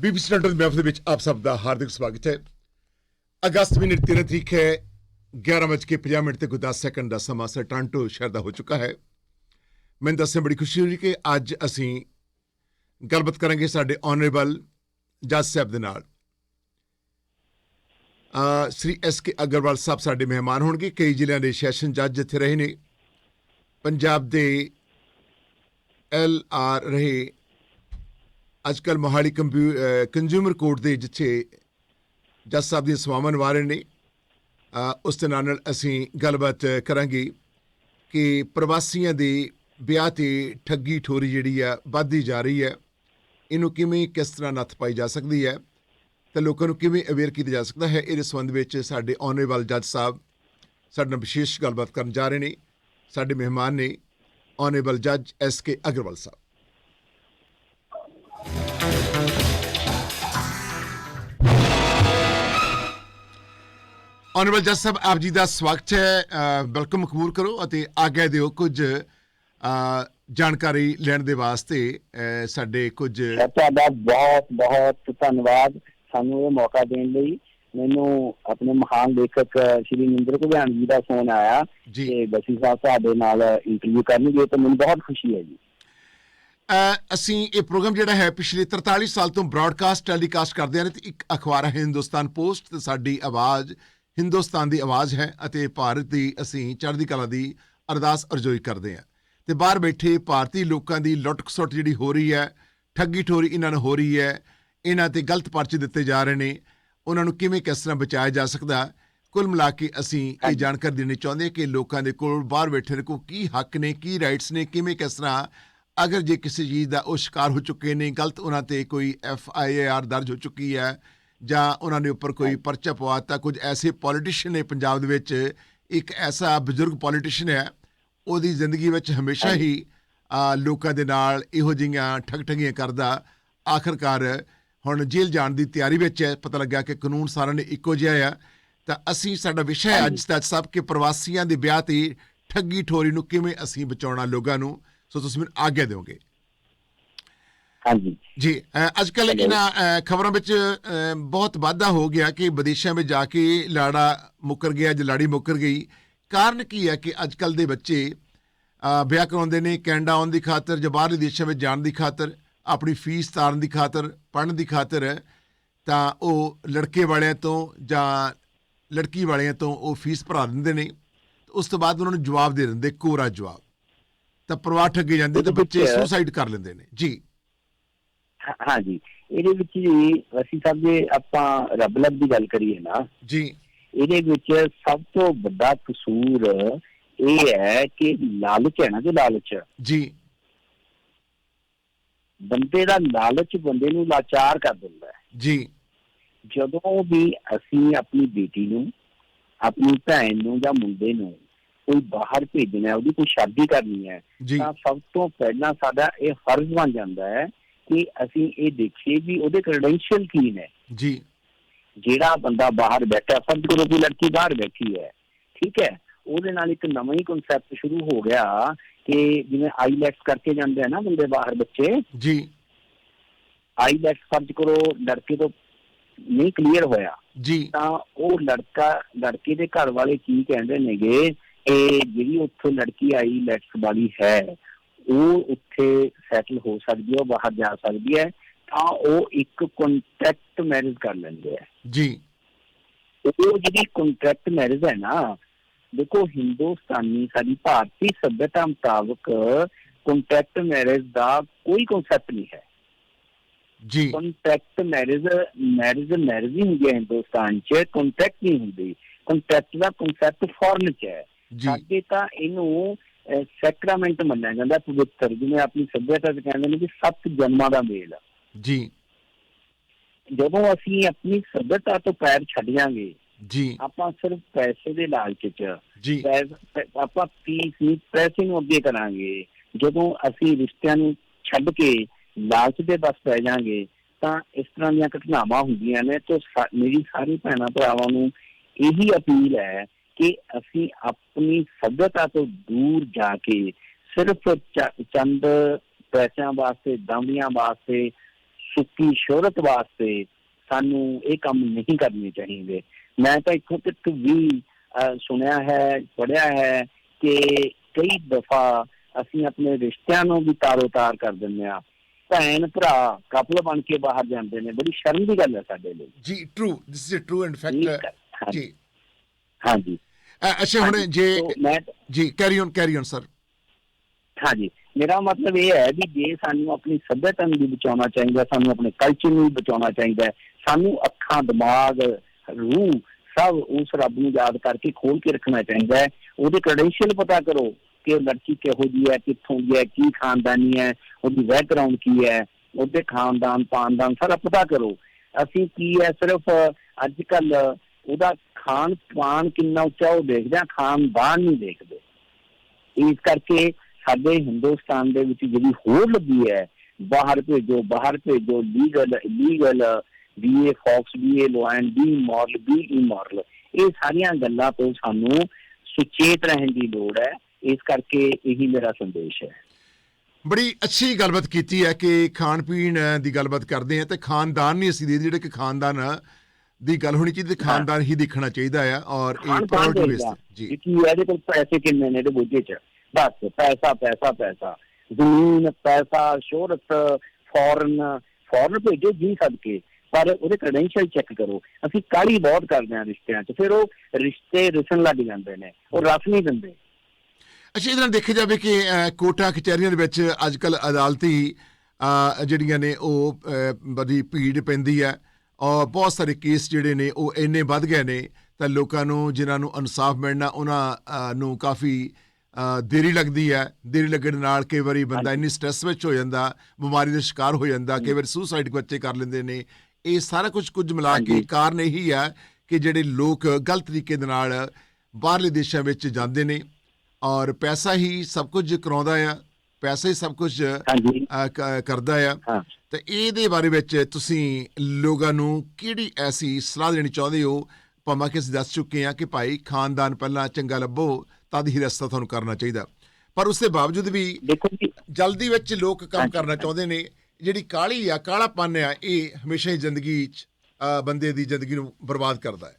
BBC London ਦੀ ਮਹਿਫਲ ਵਿੱਚ ਆਪ ਸਭ ਦਾ ਹਾਰਦਿਕ ਸਵਾਗਤ ਹੈ। ਅਗਸਤ ਮਹੀਨੇ ਦੀ 13 ਤਰੀਕ ਹੈ। 11:50 ਮਿੰਟ ਤੇ ਕੋਈ 10 ਸੈਕਿੰਡ ਦਾ ਸਮਾਂ ਸਰ ਟਾਂਟੋ ਸ਼ਹਿਰ ਦਾ ਹੋ ਚੁੱਕਾ ਹੈ। ਮੈਨੂੰ ਦੱਸਣ ਬੜੀ ਖੁਸ਼ੀ ਹੋਈ ਕਿ ਅੱਜ ਅਸੀਂ ਗੱਲਬਾਤ ਕਰਾਂਗੇ ਸਾਡੇ ਆਨਰੇਬਲ ਜੱਜ ਸਾਹਿਬ ਦੇ ਨਾਲ। ਅ ਸ੍ਰੀ ਐਸ ਕੇ ਅਗਰਵਾਲ ਸਾਹਿਬ ਸਾਡੇ ਮਹਿਮਾਨ ਹੋਣਗੇ। ਕਈ ਜ਼ਿਲ੍ਹਿਆਂ ਦੇ ਸੈਸ਼ਨ ਜੱਜ ਇੱਥੇ ਰਹੇ ਨੇ। ਪੰਜਾਬ ਦੇ ਐਲ ਆਰ ਰਹੇ ਅੱਜ ਕੱਲ ਮੋਹਾਲੀ ਕੰਜ਼ਿਊਮਰ ਕੋਰਟ ਦੇ ਜਿੱਥੇ ਜੱਜ ਸਾਹਿਬ ਦੀਆਂ ਸੇਵਾਵਾਂ ਨਿਭਾ ਰਹੇ ਨੇ ਉਸ ਦੇ ਨਾਲ ਨਾਲ ਅਸੀਂ ਗੱਲਬਾਤ ਕਰਾਂਗੇ ਕਿ ਪ੍ਰਵਾਸੀਆਂ ਦੇ ਵਿਆਹ ਤੇ ਠੱਗੀ ਠੋਰੀ ਜਿਹੜੀ ਆ, ਵੱਧਦੀ ਜਾ ਰਹੀ ਹੈ ਇਹਨੂੰ ਕਿਵੇਂ, ਕਿਸ ਤਰ੍ਹਾਂ ਨੱਥ ਪਾਈ ਜਾ ਸਕਦੀ ਹੈ ਤੇ ਲੋਕਾਂ ਨੂੰ ਕਿਵੇਂ ਅਵੇਅਰ ਕੀਤਾ ਜਾ ਸਕਦਾ ਹੈ, ਇਹਦੇ ਸੰਬੰਧ ਵਿੱਚ ਸਾਡੇ ਆਨਰੇਬਲ ਜੱਜ ਸਾਹਿਬ ਸਾਡੇ ਨਾਲ ਵਿਸ਼ੇਸ਼ ਗੱਲਬਾਤ ਕਰਨ ਜਾ ਰਹੇ ਨੇ। ਸਾਡੇ ਮਹਿਮਾਨ ਨੇ ਆਨਰੇਬਲ ਜੱਜ ਐਸ ਕੇ ਅਗਰਵਾਲ ਸਾਹਿਬ। ਆਨਰੇਬਲ ਜੱਜ ਸਾਹਿਬ ਆਪ ਜੀ ਦਾ ਸਵਾਗਤ ਹੈ ਵੈਲਕਮ ਕਬੂਲ ਕਰੋ ਅਤੇ ਆਗਿਆ ਦਿਓ ਕੁਝ ਜਾਣਕਾਰੀ ਲੈਣ ਦੇ ਵਾਸਤੇ ਸਾਡੇ ਕੁਝ ਤੁਹਾਡਾ ਬਹੁਤ ਬਹੁਤ ਧੰਨਵਾਦ ਸਾਨੂੰ ਇਹ ਮੌਕਾ ਦੇਣ ਲਈ ਮੈਨੂੰ ਆਪਣੇ ਮਹਾਨ ਲੇਖਕ ਸ਼੍ਰੀ ਨਿੰਦਰ ਘੁਗਿਆਣ ਜੀ ਦਾ ਫੋਨ ਆਇਆ ਕਿ ਬਸੀ ਸਾਹਿਬ ਤੁਹਾਡੇ ਨਾਲ ਇੰਟਰਵਿਊ ਕਰਨਗੇ ਤਾਂ ਮੈਨੂੰ ਬਹੁਤ ਖੁਸ਼ੀ ਹੈ ਜੀ ਅਸੀਂ ਇਹ ਪ੍ਰੋਗਰਾਮ ਜਿਹੜਾ ਹੈ ਪਿਛਲੇ 43 ਸਾਲ ਤੋਂ ਬ੍ਰਾਡਕਾਸਟ ਟੈਲੀਕਾਸਟ ਕਰਦੇ ਆ ਰਹੇ ਤੇ ਇੱਕ ਅਖਬਾਰ ਹੈ ਹਿੰਦੁਸਤਾਨ ਪੋਸਟ ਤੇ ਸਾਡੀ ਆਵਾਜ਼ ਹਿੰਦੁਸਤਾਨ ਦੀ ਆਵਾਜ਼ ਹੈ ਅਤੇ ਭਾਰਤ ਦੀ ਅਸੀਂ ਚੜ੍ਹਦੀ ਕਲਾ ਦੀ ਅਰਦਾਸ ਅਰਜ਼ੋਈ ਕਰਦੇ ਆ ਤੇ ਬਾਹਰ ਬੈਠੇ ਭਾਰਤੀ ਲੋਕਾਂ ਦੀ ਲੁੱਟ ਖਸੁੱਟ ਜਿਹੜੀ ਹੋ ਰਹੀ ਹੈ ਠੱਗੀ ਠੋਰੀ ਇਹਨਾਂ ਨੂੰ ਹੋ ਰਹੀ ਹੈ ਇਹਨਾਂ ਤੇ ਗਲਤ ਪਰਚੇ ਦਿੱਤੇ ਜਾ ਰਹੇ ਨੇ ਉਹਨਾਂ ਨੂੰ ਕਿਵੇਂ ਕਿਸ ਤਰ੍ਹਾਂ ਬਚਾਇਆ ਜਾ ਸਕਦਾ? ਕੁੱਲ ਮਿਲਾ ਕੇ ਅਸੀਂ ਇਹ ਜਾਣਕਾਰੀ ਦੇਣੀ ਚਾਹੁੰਦੇ ਹਾਂ ਕਿ ਲੋਕਾਂ ਦੇ ਕੋਲ ਬਾਹਰ ਬੈਠੇ ਨੇ ਕੋ ਕੀ ਹੱਕ ਨੇ ਕੀ ਰਾਈਟਸ ਨੇ ਕਿਵੇਂ ਕਿਸ ਤਰ੍ਹਾਂ ਅਗਰ ਜੇ ਕਿਸੇ ਚੀਜ਼ ਦਾ ਉਹ ਸ਼ਿਕਾਰ ਹੋ ਚੁੱਕੇ ਨੇ ਗਲਤ ਉਹਨਾਂ ਤੇ ਕੋਈ ਐਫ ਆਈ ਆਰ ਦਰਜ ਹੋ ਚੁੱਕੀ ਹੈ ਜਾਂ ਉਹਨਾਂ ਦੇ ਉੱਪਰ ਕੋਈ ਪਰਚਾ ਪਵਾਤਾ ਕੁਝ ਐਸੇ ਪੋਲੀਟੀਸ਼ੀਅਨ ਨੇ ਪੰਜਾਬ ਦੇ ਵਿੱਚ ਇੱਕ ਐਸਾ ਬਜ਼ੁਰਗ ਪੋਲੀਟੀਸ਼ੀਅਨ ਹੈ ਉਹਦੀ ਜ਼ਿੰਦਗੀ ਵਿੱਚ ਹਮੇਸ਼ਾ ਹੀ ਲੋਕਾਂ ਦੇ ਨਾਲ ਇਹੋ ਜਿਹੀਆਂ ਠੱਗ ਠੱਗੀਆਂ ਕਰਦਾ ਆਖਰਕਾਰ ਹੁਣ ਜੇਲ੍ਹ ਜਾਣ ਦੀ ਤਿਆਰੀ ਵਿੱਚ ਹੈ ਪਤਾ ਲੱਗਾ ਕਿ ਕਾਨੂੰਨ ਸਾਰਿਆਂ ਨੇ ਇੱਕੋ ਜਿਹਾ ਆ ਤਾਂ ਅਸੀਂ ਸਾਡਾ ਵਿਸ਼ਾ ਹੈ ਅੱਜ ਦਾ ਸਭ ਕੇ ਪ੍ਰਵਾਸੀਆਂ ਦੇ ਵਿਆਹ ਤੇ ਠੱਗੀ ਠੋਰੀ ਨੂੰ ਕਿਵੇਂ ਅਸੀਂ ਬਚਾਉਣਾ ਲੋਕਾਂ ਨੂੰ ਸੋ ਤੁਸੀਂ ਮੈਨੂੰ ਆਗਿਆ ਦਿਓਗੇ। ਹਾਂਜੀ। ਜੀ ਅੱਜ ਕੱਲ Hello. ਇਹਨਾਂ ਖਬਰਾਂ ਵਿੱਚ ਬਹੁਤ ਵਾਧਾ ਹੋ ਗਿਆ ਕਿ ਵਿਦੇਸ਼ਾਂ ਵਿੱਚ ਜਾ ਕੇ ਲਾੜਾ ਮੁੱਕਰ ਗਿਆ ਜਾਂ ਲਾੜੀ ਮੁੱਕਰ ਗਈ। ਕਾਰਨ ਕੀ ਹੈ ਕਿ ਅੱਜ ਕੱਲ ਦੇ ਬੱਚੇ ਵਿਆਹ ਕਰਾਉਂਦੇ ਨੇ ਕੈਨੇਡਾ ਆਉਣ ਦੀ ਖਾਤਰ ਜਾਂ ਬਾਹਰਲੇ ਦੇਸ਼ਾਂ ਵਿੱਚ ਜਾਣ ਦੀ ਖਾਤਰ ਆਪਣੀ ਫੀਸ ਤਾਰਨ ਦੀ ਖਾਤਰ ਪੜਨ ਦੀ ਖਾਤਰ ਤਾਂ ਉਹ ਲੜਕੇ ਵਾਲਿਆਂ ਤੋਂ ਜਾਂ ਲੜਕੀ ਵਾਲਿਆਂ ਤੋਂ ਉਹ ਫੀਸ ਭਰਾ ਦਿੰਦੇ ਨੇ। ਉਸ ਤੋਂ ਬਾਅਦ ਉਹਨਾਂ ਨੂੰ ਜਵਾਬ ਦੇ ਦਿੰਦੇ ਕੋਰਾ ਜਵਾਬ। ਤਾਂ ਪਰਿਵਾਰ ਠੱਗੇ ਜਾਂਦੇ ਤੇ ਬੱਚੇ ਸੁਸਾਈਡ ਕਰ ਲੈਂਦੇ ਨੇ। ਜੀ। ਹਾਂਜੀ। ਇਹਦੇ ਵਿੱਚ ਜੀ ਅਸੀਂ ਸਭ ਦੇ ਆਪਾਂ ਰੱਬ ਲੱਭ ਦੀ ਗੱਲ ਕਰੀਏ ਨਾ ਜੀ। ਇਹਦੇ ਵਿੱਚ ਸਭ ਤੋਂ ਵੱਡਾ ਕਸੂਰ ਇਹ ਹੈ ਕਿ ਲਾਲਚ ਹੈ ਨਾ ਜੋ ਲਾਲਚ। ਜੀ। ਬੰਦੇ ਦਾ ਲਾਲਚ ਬੰਦੇ ਨੂੰ ਲਾਚਾਰ ਕਰ ਦਿੰਦਾ ਹੈ। ਜੀ। ਜਦੋਂ ਵੀ ਅਸੀਂ ਆਪਣੀ ਬੇਟੀ ਨੂੰ ਆਪਣੀ ਭੈਣ ਨੂੰ ਜਾਂ ਮੁੰਡੇ ਨੂੰ ਕੋਈ ਬਾਹਰ ਭੇਜਣਾ ਹੈ ਉਹਦੀ ਕੋਈ ਸ਼ਾਦੀ ਕਰਨੀ ਹੈ ਜੀ। ਤਾਂ ਸਭ ਤੋਂ ਪਹਿਲਾਂ ਸਾਡਾ ਇਹ ਫਰਜ਼ ਬਣ ਜਾਂਦਾ ਹੈ ਕਿ ਅਸੀਂ ਇਹ ਦੇਖੀਏ ਵੀ ਉਹਦੇ ਕ੍ਰੈਡੈਂਸ਼ੀਅਲ ਕੀ ਨੇ। ਜੀ। ਜਿਹੜਾ ਬੰਦਾ ਬਾਹਰ ਬੈਠਾ ਫਰਜ਼ ਕਰੋ ਕਿ ਲੜਕੀ ਬਾਹਰ ਬੈਠੀ ਹੈ ਠੀਕ ਹੈ? ਉਹਦੇ ਨਾਲ ਇੱਕ ਨਵਾਂ ਹੀ ਕਨਸੈਪਟ ਸ਼ੁਰੂ ਹੋ ਗਿਆ ਕਿ ਜਿਵੇਂ ਆਈਲੈਟਸ ਕਰਕੇ ਜਾਂਦੇ ਆ ਨਾ ਬੰਦੇ ਬਾਹਰ ਬੱਚੇ। ਜੀ। ਆਈਲੈਟਸ ਫਰਜ਼ ਕਰੋ ਲੜਕੇ ਤੋਂ ਨਹੀਂ ਕਲੀਅਰ ਹੋਇਆ। ਜੀ। ਤਾਂ ਉਹ ਲੜਕਾ ਲੜਕੇ ਦੇ ਘਰ ਵਾਲੇ ਕੀ ਕਹਿੰਦੇ ਨੇਗੇ ਕਿ ਜਿਹੜੀ ਉੱਥੋਂ ਲੜਕੀ ਆਈ ਲੈਟਸ ਵਾਲੀ ਹੈ ਉਹ ਉੱਥੇ ਸੈਟਲ ਹੋ ਸਕਦੀ ਹੈ ਬਾਹਰ ਜਾ ਸਕਦੀ ਹੈ ਤਾਂ ਉਹ ਇੱਕ ਕੰਟਰੈਕਟ ਮੈਰਿਜ ਕਰ ਲੈਂਦੇ ਆ। ਜੀ। ਉਹ ਜਿਹੜੀ ਕੰਟਰੈਕਟ ਮੈਰਿਜ ਹੈ ਨਾ ਦੇਖੋ ਹਿੰਦੁਸਤਾਨੀ ਸਾਡੀ ਭਾਰਤੀ ਸਭਿਅਤਾ ਮੁਤਾਬਕ ਕੰਟਰੈਕਟ ਮੈਰਿਜ ਦਾ ਕੋਈ ਕਨਸੈਪਟ ਨਹੀਂ ਹੈ। ਜੀ। ਕੰਟਰੈਕਟ ਮੈਰਿਜ ਮੈਰਿਜ ਮੈਰਿਜ ਹੀ ਹੁੰਦੀ ਹੈ ਹਿੰਦੁਸਤਾਨ 'ਚ ਕੰਟਰੈਕਟ ਨਹੀਂ ਹੁੰਦੀ। ਕੰਟਰੈਕਟ ਦਾ ਕਨਸੈਪਟ ਫੋਰਨ 'ਚ ਹੈ। ਜੀ। ਸਾਡੇ ਤਾਂ ਇਹਨੂੰ ਸੈਕਰਾਮੈਂਟ ਮੰਨਿਆ ਜਾਂਦਾ ਪਵਿੱਤਰ ਜਿਵੇਂ ਆਪਣੀ ਸਭਿਅਤਾ 'ਚ ਕਹਿੰਦੇ ਨੇ ਕਿ ਸੱਤ ਜਨਮਾਂ ਦਾ ਮੇਲ ਜੀ। ਜਦੋਂ ਅਸੀਂ ਆਪਣੀ ਸਭਿਅਤਾ ਤੋਂ ਪੈਰ ਛੱਡ ਜਾਾਂਗੇ ਜੀ। ਆਪਾਂ ਸਿਰਫ ਪੈਸੇ ਦੇ ਲਾਲਚ 'ਚ ਜੀ। ਆਪਾਂ ਪੀਸ ਨਹੀਂ ਪੈਸੇ ਨੂੰ ਅੱਗੇ ਕਰਾਂਗੇ। ਜਦੋਂ ਅਸੀਂ ਰਿਸ਼ਤਿਆਂ ਨੂੰ ਛੱਡ ਕੇ ਲਾਲਚ ਦੇ ਬਸ ਪੈ ਜਾਾਂਗੇ ਤਾਂ ਇਸ ਤਰ੍ਹਾਂ ਦੀਆਂ ਘਟਨਾਵਾਂ ਹੁੰਦੀਆਂ ਨੇ ਤੇ ਮੇਰੀ ਸਾਰੀ ਭੈਣਾਂ ਭਰਾਵਾਂ ਨੂੰ ਇਹੀ ਅਪੀਲ ਹੈ ਕਿ ਅਸੀਂ ਆਪਣੀ ਸਭਿਅਤਾ ਤੋਂ ਦੂਰ ਜਾ ਕੇ ਸਿਰਫ ਚੰਦ ਪੈਸਿਆਂ ਵਾਸਤੇ ਦਮੜੀਆਂ ਵਾਸਤੇ ਸੁੱਕੀ ਸ਼ੋਹਰਤ ਵਾਸਤੇ ਸਾਨੂੰ ਇਹ ਕੰਮ ਨਹੀਂ ਕਰਨੇ ਚਾਹੀਦੇ। ਮੈਂ ਤਾਂ ਇੱਥੋਂ ਤੱਕ ਵੀ ਸੁਣਿਆ ਹੈ ਪੜਿਆ ਹੈ ਕਿ ਕਈ ਦਫਾ ਅਸੀਂ ਆਪਣੇ ਰਿਸ਼ਤਿਆਂ ਨੂੰ ਵੀ ਤਾਰੋ-ਤਾਰ ਕਰ ਦਿੰਦੇ ਆ ਭੈਣ ਭਰਾ ਕਪਲ ਬਣ ਕੇ ਬਾਹਰ ਜਾਂਦੇ ਨੇ। ਬੜੀ ਸ਼ਰਮ ਦੀ ਗੱਲ ਹੈ ਸਾਡੇ ਲਈ। ਜੀ true this is true in fact ਜੀ। ਹਾਂਜੀ। ਅੱਛਾ ਹੁਣ ਜੇ ਜੀ carry on carry on sir ਹਾਂਜੀ ਮੇਰਾ ਮਤਲਬ ਇਹ ਹੈ ਵੀ ਜੇ ਸਾਨੂੰ ਆਪਣੀ ਸੱਭਿਅਤਾ ਨੂੰ ਬਚਾਉਣਾ ਚਾਹੀਦਾ ਸਾਨੂੰ ਆਪਣੇ ਕਲਚਰ ਨੂੰ ਬਚਾਉਣਾ ਚਾਹੀਦਾ ਸਾਨੂੰ ਅੱਖਾਂ ਦਿਮਾਗ ਰੂਹ ਸਭ ਉਸ ਰੱਬ ਨੂੰ ਯਾਦ ਕਰਕੇ ਖੋਲ ਕੇ ਰੱਖਣਾ ਚਾਹੀਦਾ ਹੈ। ਉਹਦੇ ਕ੍ਰੈਡੈਂਸ਼ੀਅਲ ਪਤਾ ਕਰੋ ਕਿ ਉਹ ਲੜਕੀ ਕਿਹੋ ਜੀ ਹੈ ਕਿੱਥੋਂ ਦੀ ਹੈ ਕੀ ਖਾਨਦਾਨੀ ਹੈ ਉਹਦੀ ਬੈਕਗ੍ਰਾਉਂਡ ਕੀ ਹੈ ਉਹਦੇ ਖਾਨਦਾਨ ਪਾਨਦਾਨ ਸਾਰਾ ਪਤਾ ਕਰੋ। ਅਸੀਂ ਕੀ ਹੈ ਸਿਰਫ ਅੱਜ ਕੱਲ ਉਹਦਾ ਖਾਨ ਪਾਨ ਕਿੰਨਾ ਉੱਚਾ ਉਹ ਦੇਖਦੇ ਆ ਖਾਨਦਾਨ ਨਹੀਂ ਦੇਖਦੇ। ਇਸ ਕਰਕੇ ਸਾਡੇ ਹਿੰਦੁਸਤਾਨ ਦੇ ਵਿੱਚ ਜਿਹੜੀ ਹੋੜ ਲੱਗੀ ਹੈ, ਬਾਹਰ ਭੇਜੋ ਬਾਹਰ ਭੇਜੋ legal legal be a fox be a lion be moral be immoral ਇਹ ਸਾਰੀਆਂ ਗੱਲਾਂ ਤੋਂ ਸਾਨੂੰ ਸੁਚੇਤ ਰਹਿਣ ਦੀ ਲੋੜ ਹੈ। ਇਸ ਕਰਕੇ ਇਹੀ ਮੇਰਾ ਸੰਦੇਸ਼ ਹੈ। ਬੜੀ ਅੱਛੀ ਗੱਲਬਾਤ ਕੀਤੀ ਹੈ ਕਿ ਖਾਣ ਪੀਣ ਦੀ ਗੱਲਬਾਤ ਕਰਦੇ ਆ ਤੇ ਖਾਨਦਾਨ ਨਹੀਂ ਅਸੀਂ ਦੇ ਜਿਹੜੇ ਕਿ ਖਾਨਦਾਨ ਦੀ ਗੱਲ ਹੋਣੀ ਚਾਹੀਦੀ ਤੇ ਖਾਨਦਾਨ ਹੀ ਦੇਖਣਾ ਚਾਹੀਦਾ ਆ ਔਰ ਇਹ ਪ੍ਰਾਇੋਰਟੀ ਜੀ। ਕਿ ਇਹਦੇ ਕੋਲ ਪੈਸੇ ਕਿੰਨੇ ਨੇ ਇਹਦੇ ਬੋਝੇ 'ਚ? ਬਸ ਪੈਸਾ ਪੈਸਾ ਪੈਸਾ। ਜ਼ਮੀਨ ਪੈਸਾ ਸ਼ੋਹਰਤ ਫੌਰਨ ਫੌਰਨ ਭੇਜੋ ਜੀ ਸਦਕੇ ਪਰ ਉਹਦੇ ਕ੍ਰੈਡੈਂਸ਼ੀਅਲ ਚੈੱਕ ਕਰੋ। ਅਸੀਂ ਕਾਲੀ ਬਹੁਤ ਕਰਦੇ ਹਾਂ ਰਿਸ਼ਤਿਆਂ 'ਚ ਫਿਰ ਉਹ ਰਿਸ਼ਤੇ ਰਿਸਣ ਲੱਗ ਜਾਂਦੇ ਨੇ ਉਹ ਰਸ ਨਹੀਂ ਦਿੰਦੇ। ਅੱਛਾ ਇਹਦੇ ਦੇਖਿਆ ਜਾਵੇ ਕਿ ਅ, ਕੋਰਟਾਂ ਕਚਹਿਰੀਆਂ ਦੇ ਵਿੱਚ ਅੱਜ ਕੱਲ ਅਦਾਲਤੀ ਜਿਹੜੀਆਂ ਨੇ ਉਹ ਬੜੀ ਭੀੜ ਪੈਂਦੀ ਹੈ। ਔਰ ਬਹੁਤ ਸਾਰੇ ਕੇਸ ਜਿਹੜੇ ਨੇ ਉਹ ਇੰਨੇ ਵੱਧ ਗਏ ਨੇ ਤਾਂ ਲੋਕਾਂ ਨੂੰ ਜਿਨ੍ਹਾਂ ਨੂੰ ਇਨਸਾਫ ਮਿਲਣਾ ਉਹਨਾਂ ਨੂੰ ਕਾਫੀ ਦੇਰੀ ਲੱਗਦੀ ਹੈ। ਦੇਰੀ ਲੱਗਣ ਨਾਲ ਕਈ ਵਾਰੀ ਬੰਦਾ ਇੰਨੀ ਸਟ੍ਰੈਸ ਵਿੱਚ ਹੋ ਜਾਂਦਾ ਬਿਮਾਰੀ ਦਾ ਸ਼ਿਕਾਰ ਹੋ ਜਾਂਦਾ ਕਈ ਵਾਰੀ ਸੁਸਾਈਡ ਬੱਚੇ ਕਰ ਲੈਂਦੇ ਨੇ। ਇਹ ਸਾਰਾ ਕੁਝ ਕੁਝ ਮਿਲਾ ਕੇ। ਕਾਰਨ ਇਹੀ ਹੈ ਕਿ ਜਿਹੜੇ ਲੋਕ ਗਲਤ ਤਰੀਕੇ ਦੇ ਨਾਲ ਬਾਹਰਲੇ ਦੇਸ਼ਾਂ ਵਿੱਚ ਜਾਂਦੇ ਨੇ ਔਰ ਪੈਸਾ ਹੀ ਸਭ ਕੁਝ ਕਰਾਉਂਦਾ ਆ। ਪੈਸਾ ਹੀ ਸਭ ਕੁਝ ਹਾਂਜੀ। ਕਰਦਾ ਆ। ਤੇ ਇਹਦੇ ਬਾਰੇ ਵਿੱਚ ਤੁਸੀਂ ਲੋਕਾਂ ਨੂੰ ਕਿਹੜੀ ਐਸੀ ਸਲਾਹ ਦੇਣੀ ਚਾਹੁੰਦੇ ਹੋ? ਭਾਵੇਂ ਕਿ ਅਸੀਂ ਦੱਸ ਚੁੱਕੇ ਹਾਂ ਕਿ ਭਾਈ ਖਾਨਦਾਨ ਪਹਿਲਾਂ ਚੰਗਾ ਲੱਭੋ ਤਦ ਹੀ ਰਸਤਾ ਤੁਹਾਨੂੰ ਕਰਨਾ ਚਾਹੀਦਾ। ਪਰ ਉਸ ਦੇ ਬਾਵਜੂਦ ਵੀ ਦੇਖੋ ਜੀ। ਜਲਦੀ ਵਿੱਚ ਲੋਕ ਕੰਮ। ਕਰਨਾ ਚਾਹੁੰਦੇ ਨੇ। ਜਿਹੜੀ ਕਾਲੀ ਆ ਕਾਲਾਪਨ ਆ ਇਹ ਹਮੇਸ਼ਾ ਹੀ ਜ਼ਿੰਦਗੀ 'ਚ ਬੰਦੇ ਦੀ ਜ਼ਿੰਦਗੀ ਨੂੰ ਬਰਬਾਦ ਕਰਦਾ ਹੈ।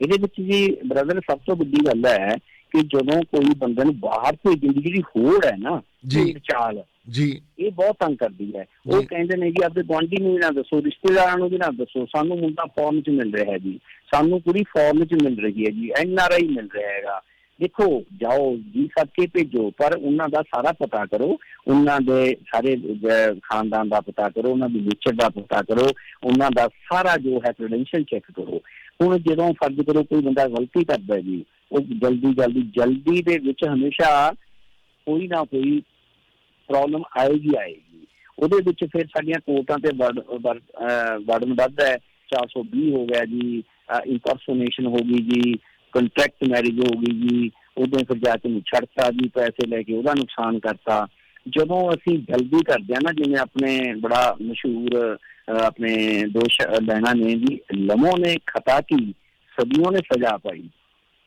ਇਹਦੇ ਵਿੱਚ ਜੀ ਬ੍ਰਦਰ ਸਭ ਤੋਂ ਵੱਡੀ ਗੱਲ ਹੈ ਕਿ ਜਦੋਂ ਕੋਈ ਬੰਦੇ ਨੂੰ ਬਾਹਰ ਭੇਜਣ ਦੀ ਜਿਹੜੀ ਹੋੜ ਹੈ ਨਾ ਜੀ। ਚਾਲ ਜੀ। ਇਹ ਬਹੁਤ ਤੰਗ ਕਰਦੀ ਹੈ। ਉਹ। ਕਹਿੰਦੇ ਨੇ ਜੀ ਆਪਦੇ ਗੁਆਂਢੀ ਨੂੰ ਨਾ ਦੱਸੋ ਰਿਸ਼ਤੇਦਾਰਾਂ ਨੂੰ ਵੀ ਨਾ ਦੱਸੋ ਸਾਨੂੰ ਮੁੰਡਾ ਫੋਰਨ 'ਚ ਮਿਲ ਰਿਹਾ ਹੈ ਜੀ। ਸਾਨੂੰ ਕੁੜੀ ਫੋਰਨ 'ਚ ਮਿਲ ਰਹੀ ਹੈ ਜੀ ਐਨ ਆਰ ਆਈ ਮਿਲ ਰਿਹਾ ਹੈਗਾ। ਦੇਖੋ ਜਾਓ ਜੀ ਸਦਕੇ ਭੇਜੋ ਪਰ ਉਹਨਾਂ ਦਾ ਸਾਰਾ ਪਤਾ ਕਰੋ। ਉਹਨਾਂ ਦੇ ਸਾਰੇ ਖਾਨਦਾਨ ਦਾ ਪਤਾ ਕਰੋ ਉਹਨਾਂ ਦੀ ਨੇਚਰ ਦਾ ਪਤਾ ਕਰੋ। ਉਹਨਾਂ ਦਾ ਸਾਰਾ ਜੋ ਹੈ ਕ੍ਰੈਡੈਂਸ਼ੀਅਲ ਚੈੱਕ ਕਰੋ। ਹੁਣ ਜਦੋਂ ਫਰਜ਼ ਕਰੋ ਕੋਈ ਬੰਦਾ ਗਲਤੀ ਕਰਦਾ ਜੀ ਉਹ ਜਲਦੀ ਜਲਦੀ ਜਲਦੀ ਦੇ ਵਿੱਚ ਹਮੇਸ਼ਾ ਕੋਈ ਨਾ ਕੋਈ ਪ੍ਰੋਬਲਮ ਆਏਗੀ ਆਏਗੀ। ਉਹਦੇ ਵਿੱਚ ਫਿਰ ਸਾਡੀਆਂ ਕੋਰਟਾਂ ਤੇ ਵਰਡਨ ਵੱਧਦਾ ਹੈ। 420 ਹੋ ਗਿਆ ਜੀ। ਇੰਪਰਸੋਨੇਸ਼ਨ ਹੋ ਗਈ ਜੀ। ਕੰਟਰੈਕਟ ਮੈਰਿਜ ਹੋ ਗਈ ਜੀ। ਉਦੋਂ ਫਿਰ ਜਾ ਕੇ ਨੂੰ ਛੱਡਤਾ ਜੀ, ਪੈਸੇ ਲੈ ਕੇ ਉਹਦਾ ਨੁਕਸਾਨ ਕਰਤਾ। ਜਦੋਂ ਅਸੀਂ ਜਲਦੀ ਕਰਦੇ ਆ ਨਾ, ਜਿਵੇਂ ਆਪਣੇ ਬੜਾ ਮਸ਼ਹੂਰ ਆਪਣੇ ਦੋਸ਼ ਲੈਣਾ ਨੇ ਜੀ, ਲਮੋ ਨੇ ਖਤਾ ਕੀ, ਸਦੀਆਂ ਨੇ ਸਜ਼ਾ ਪਾਈ।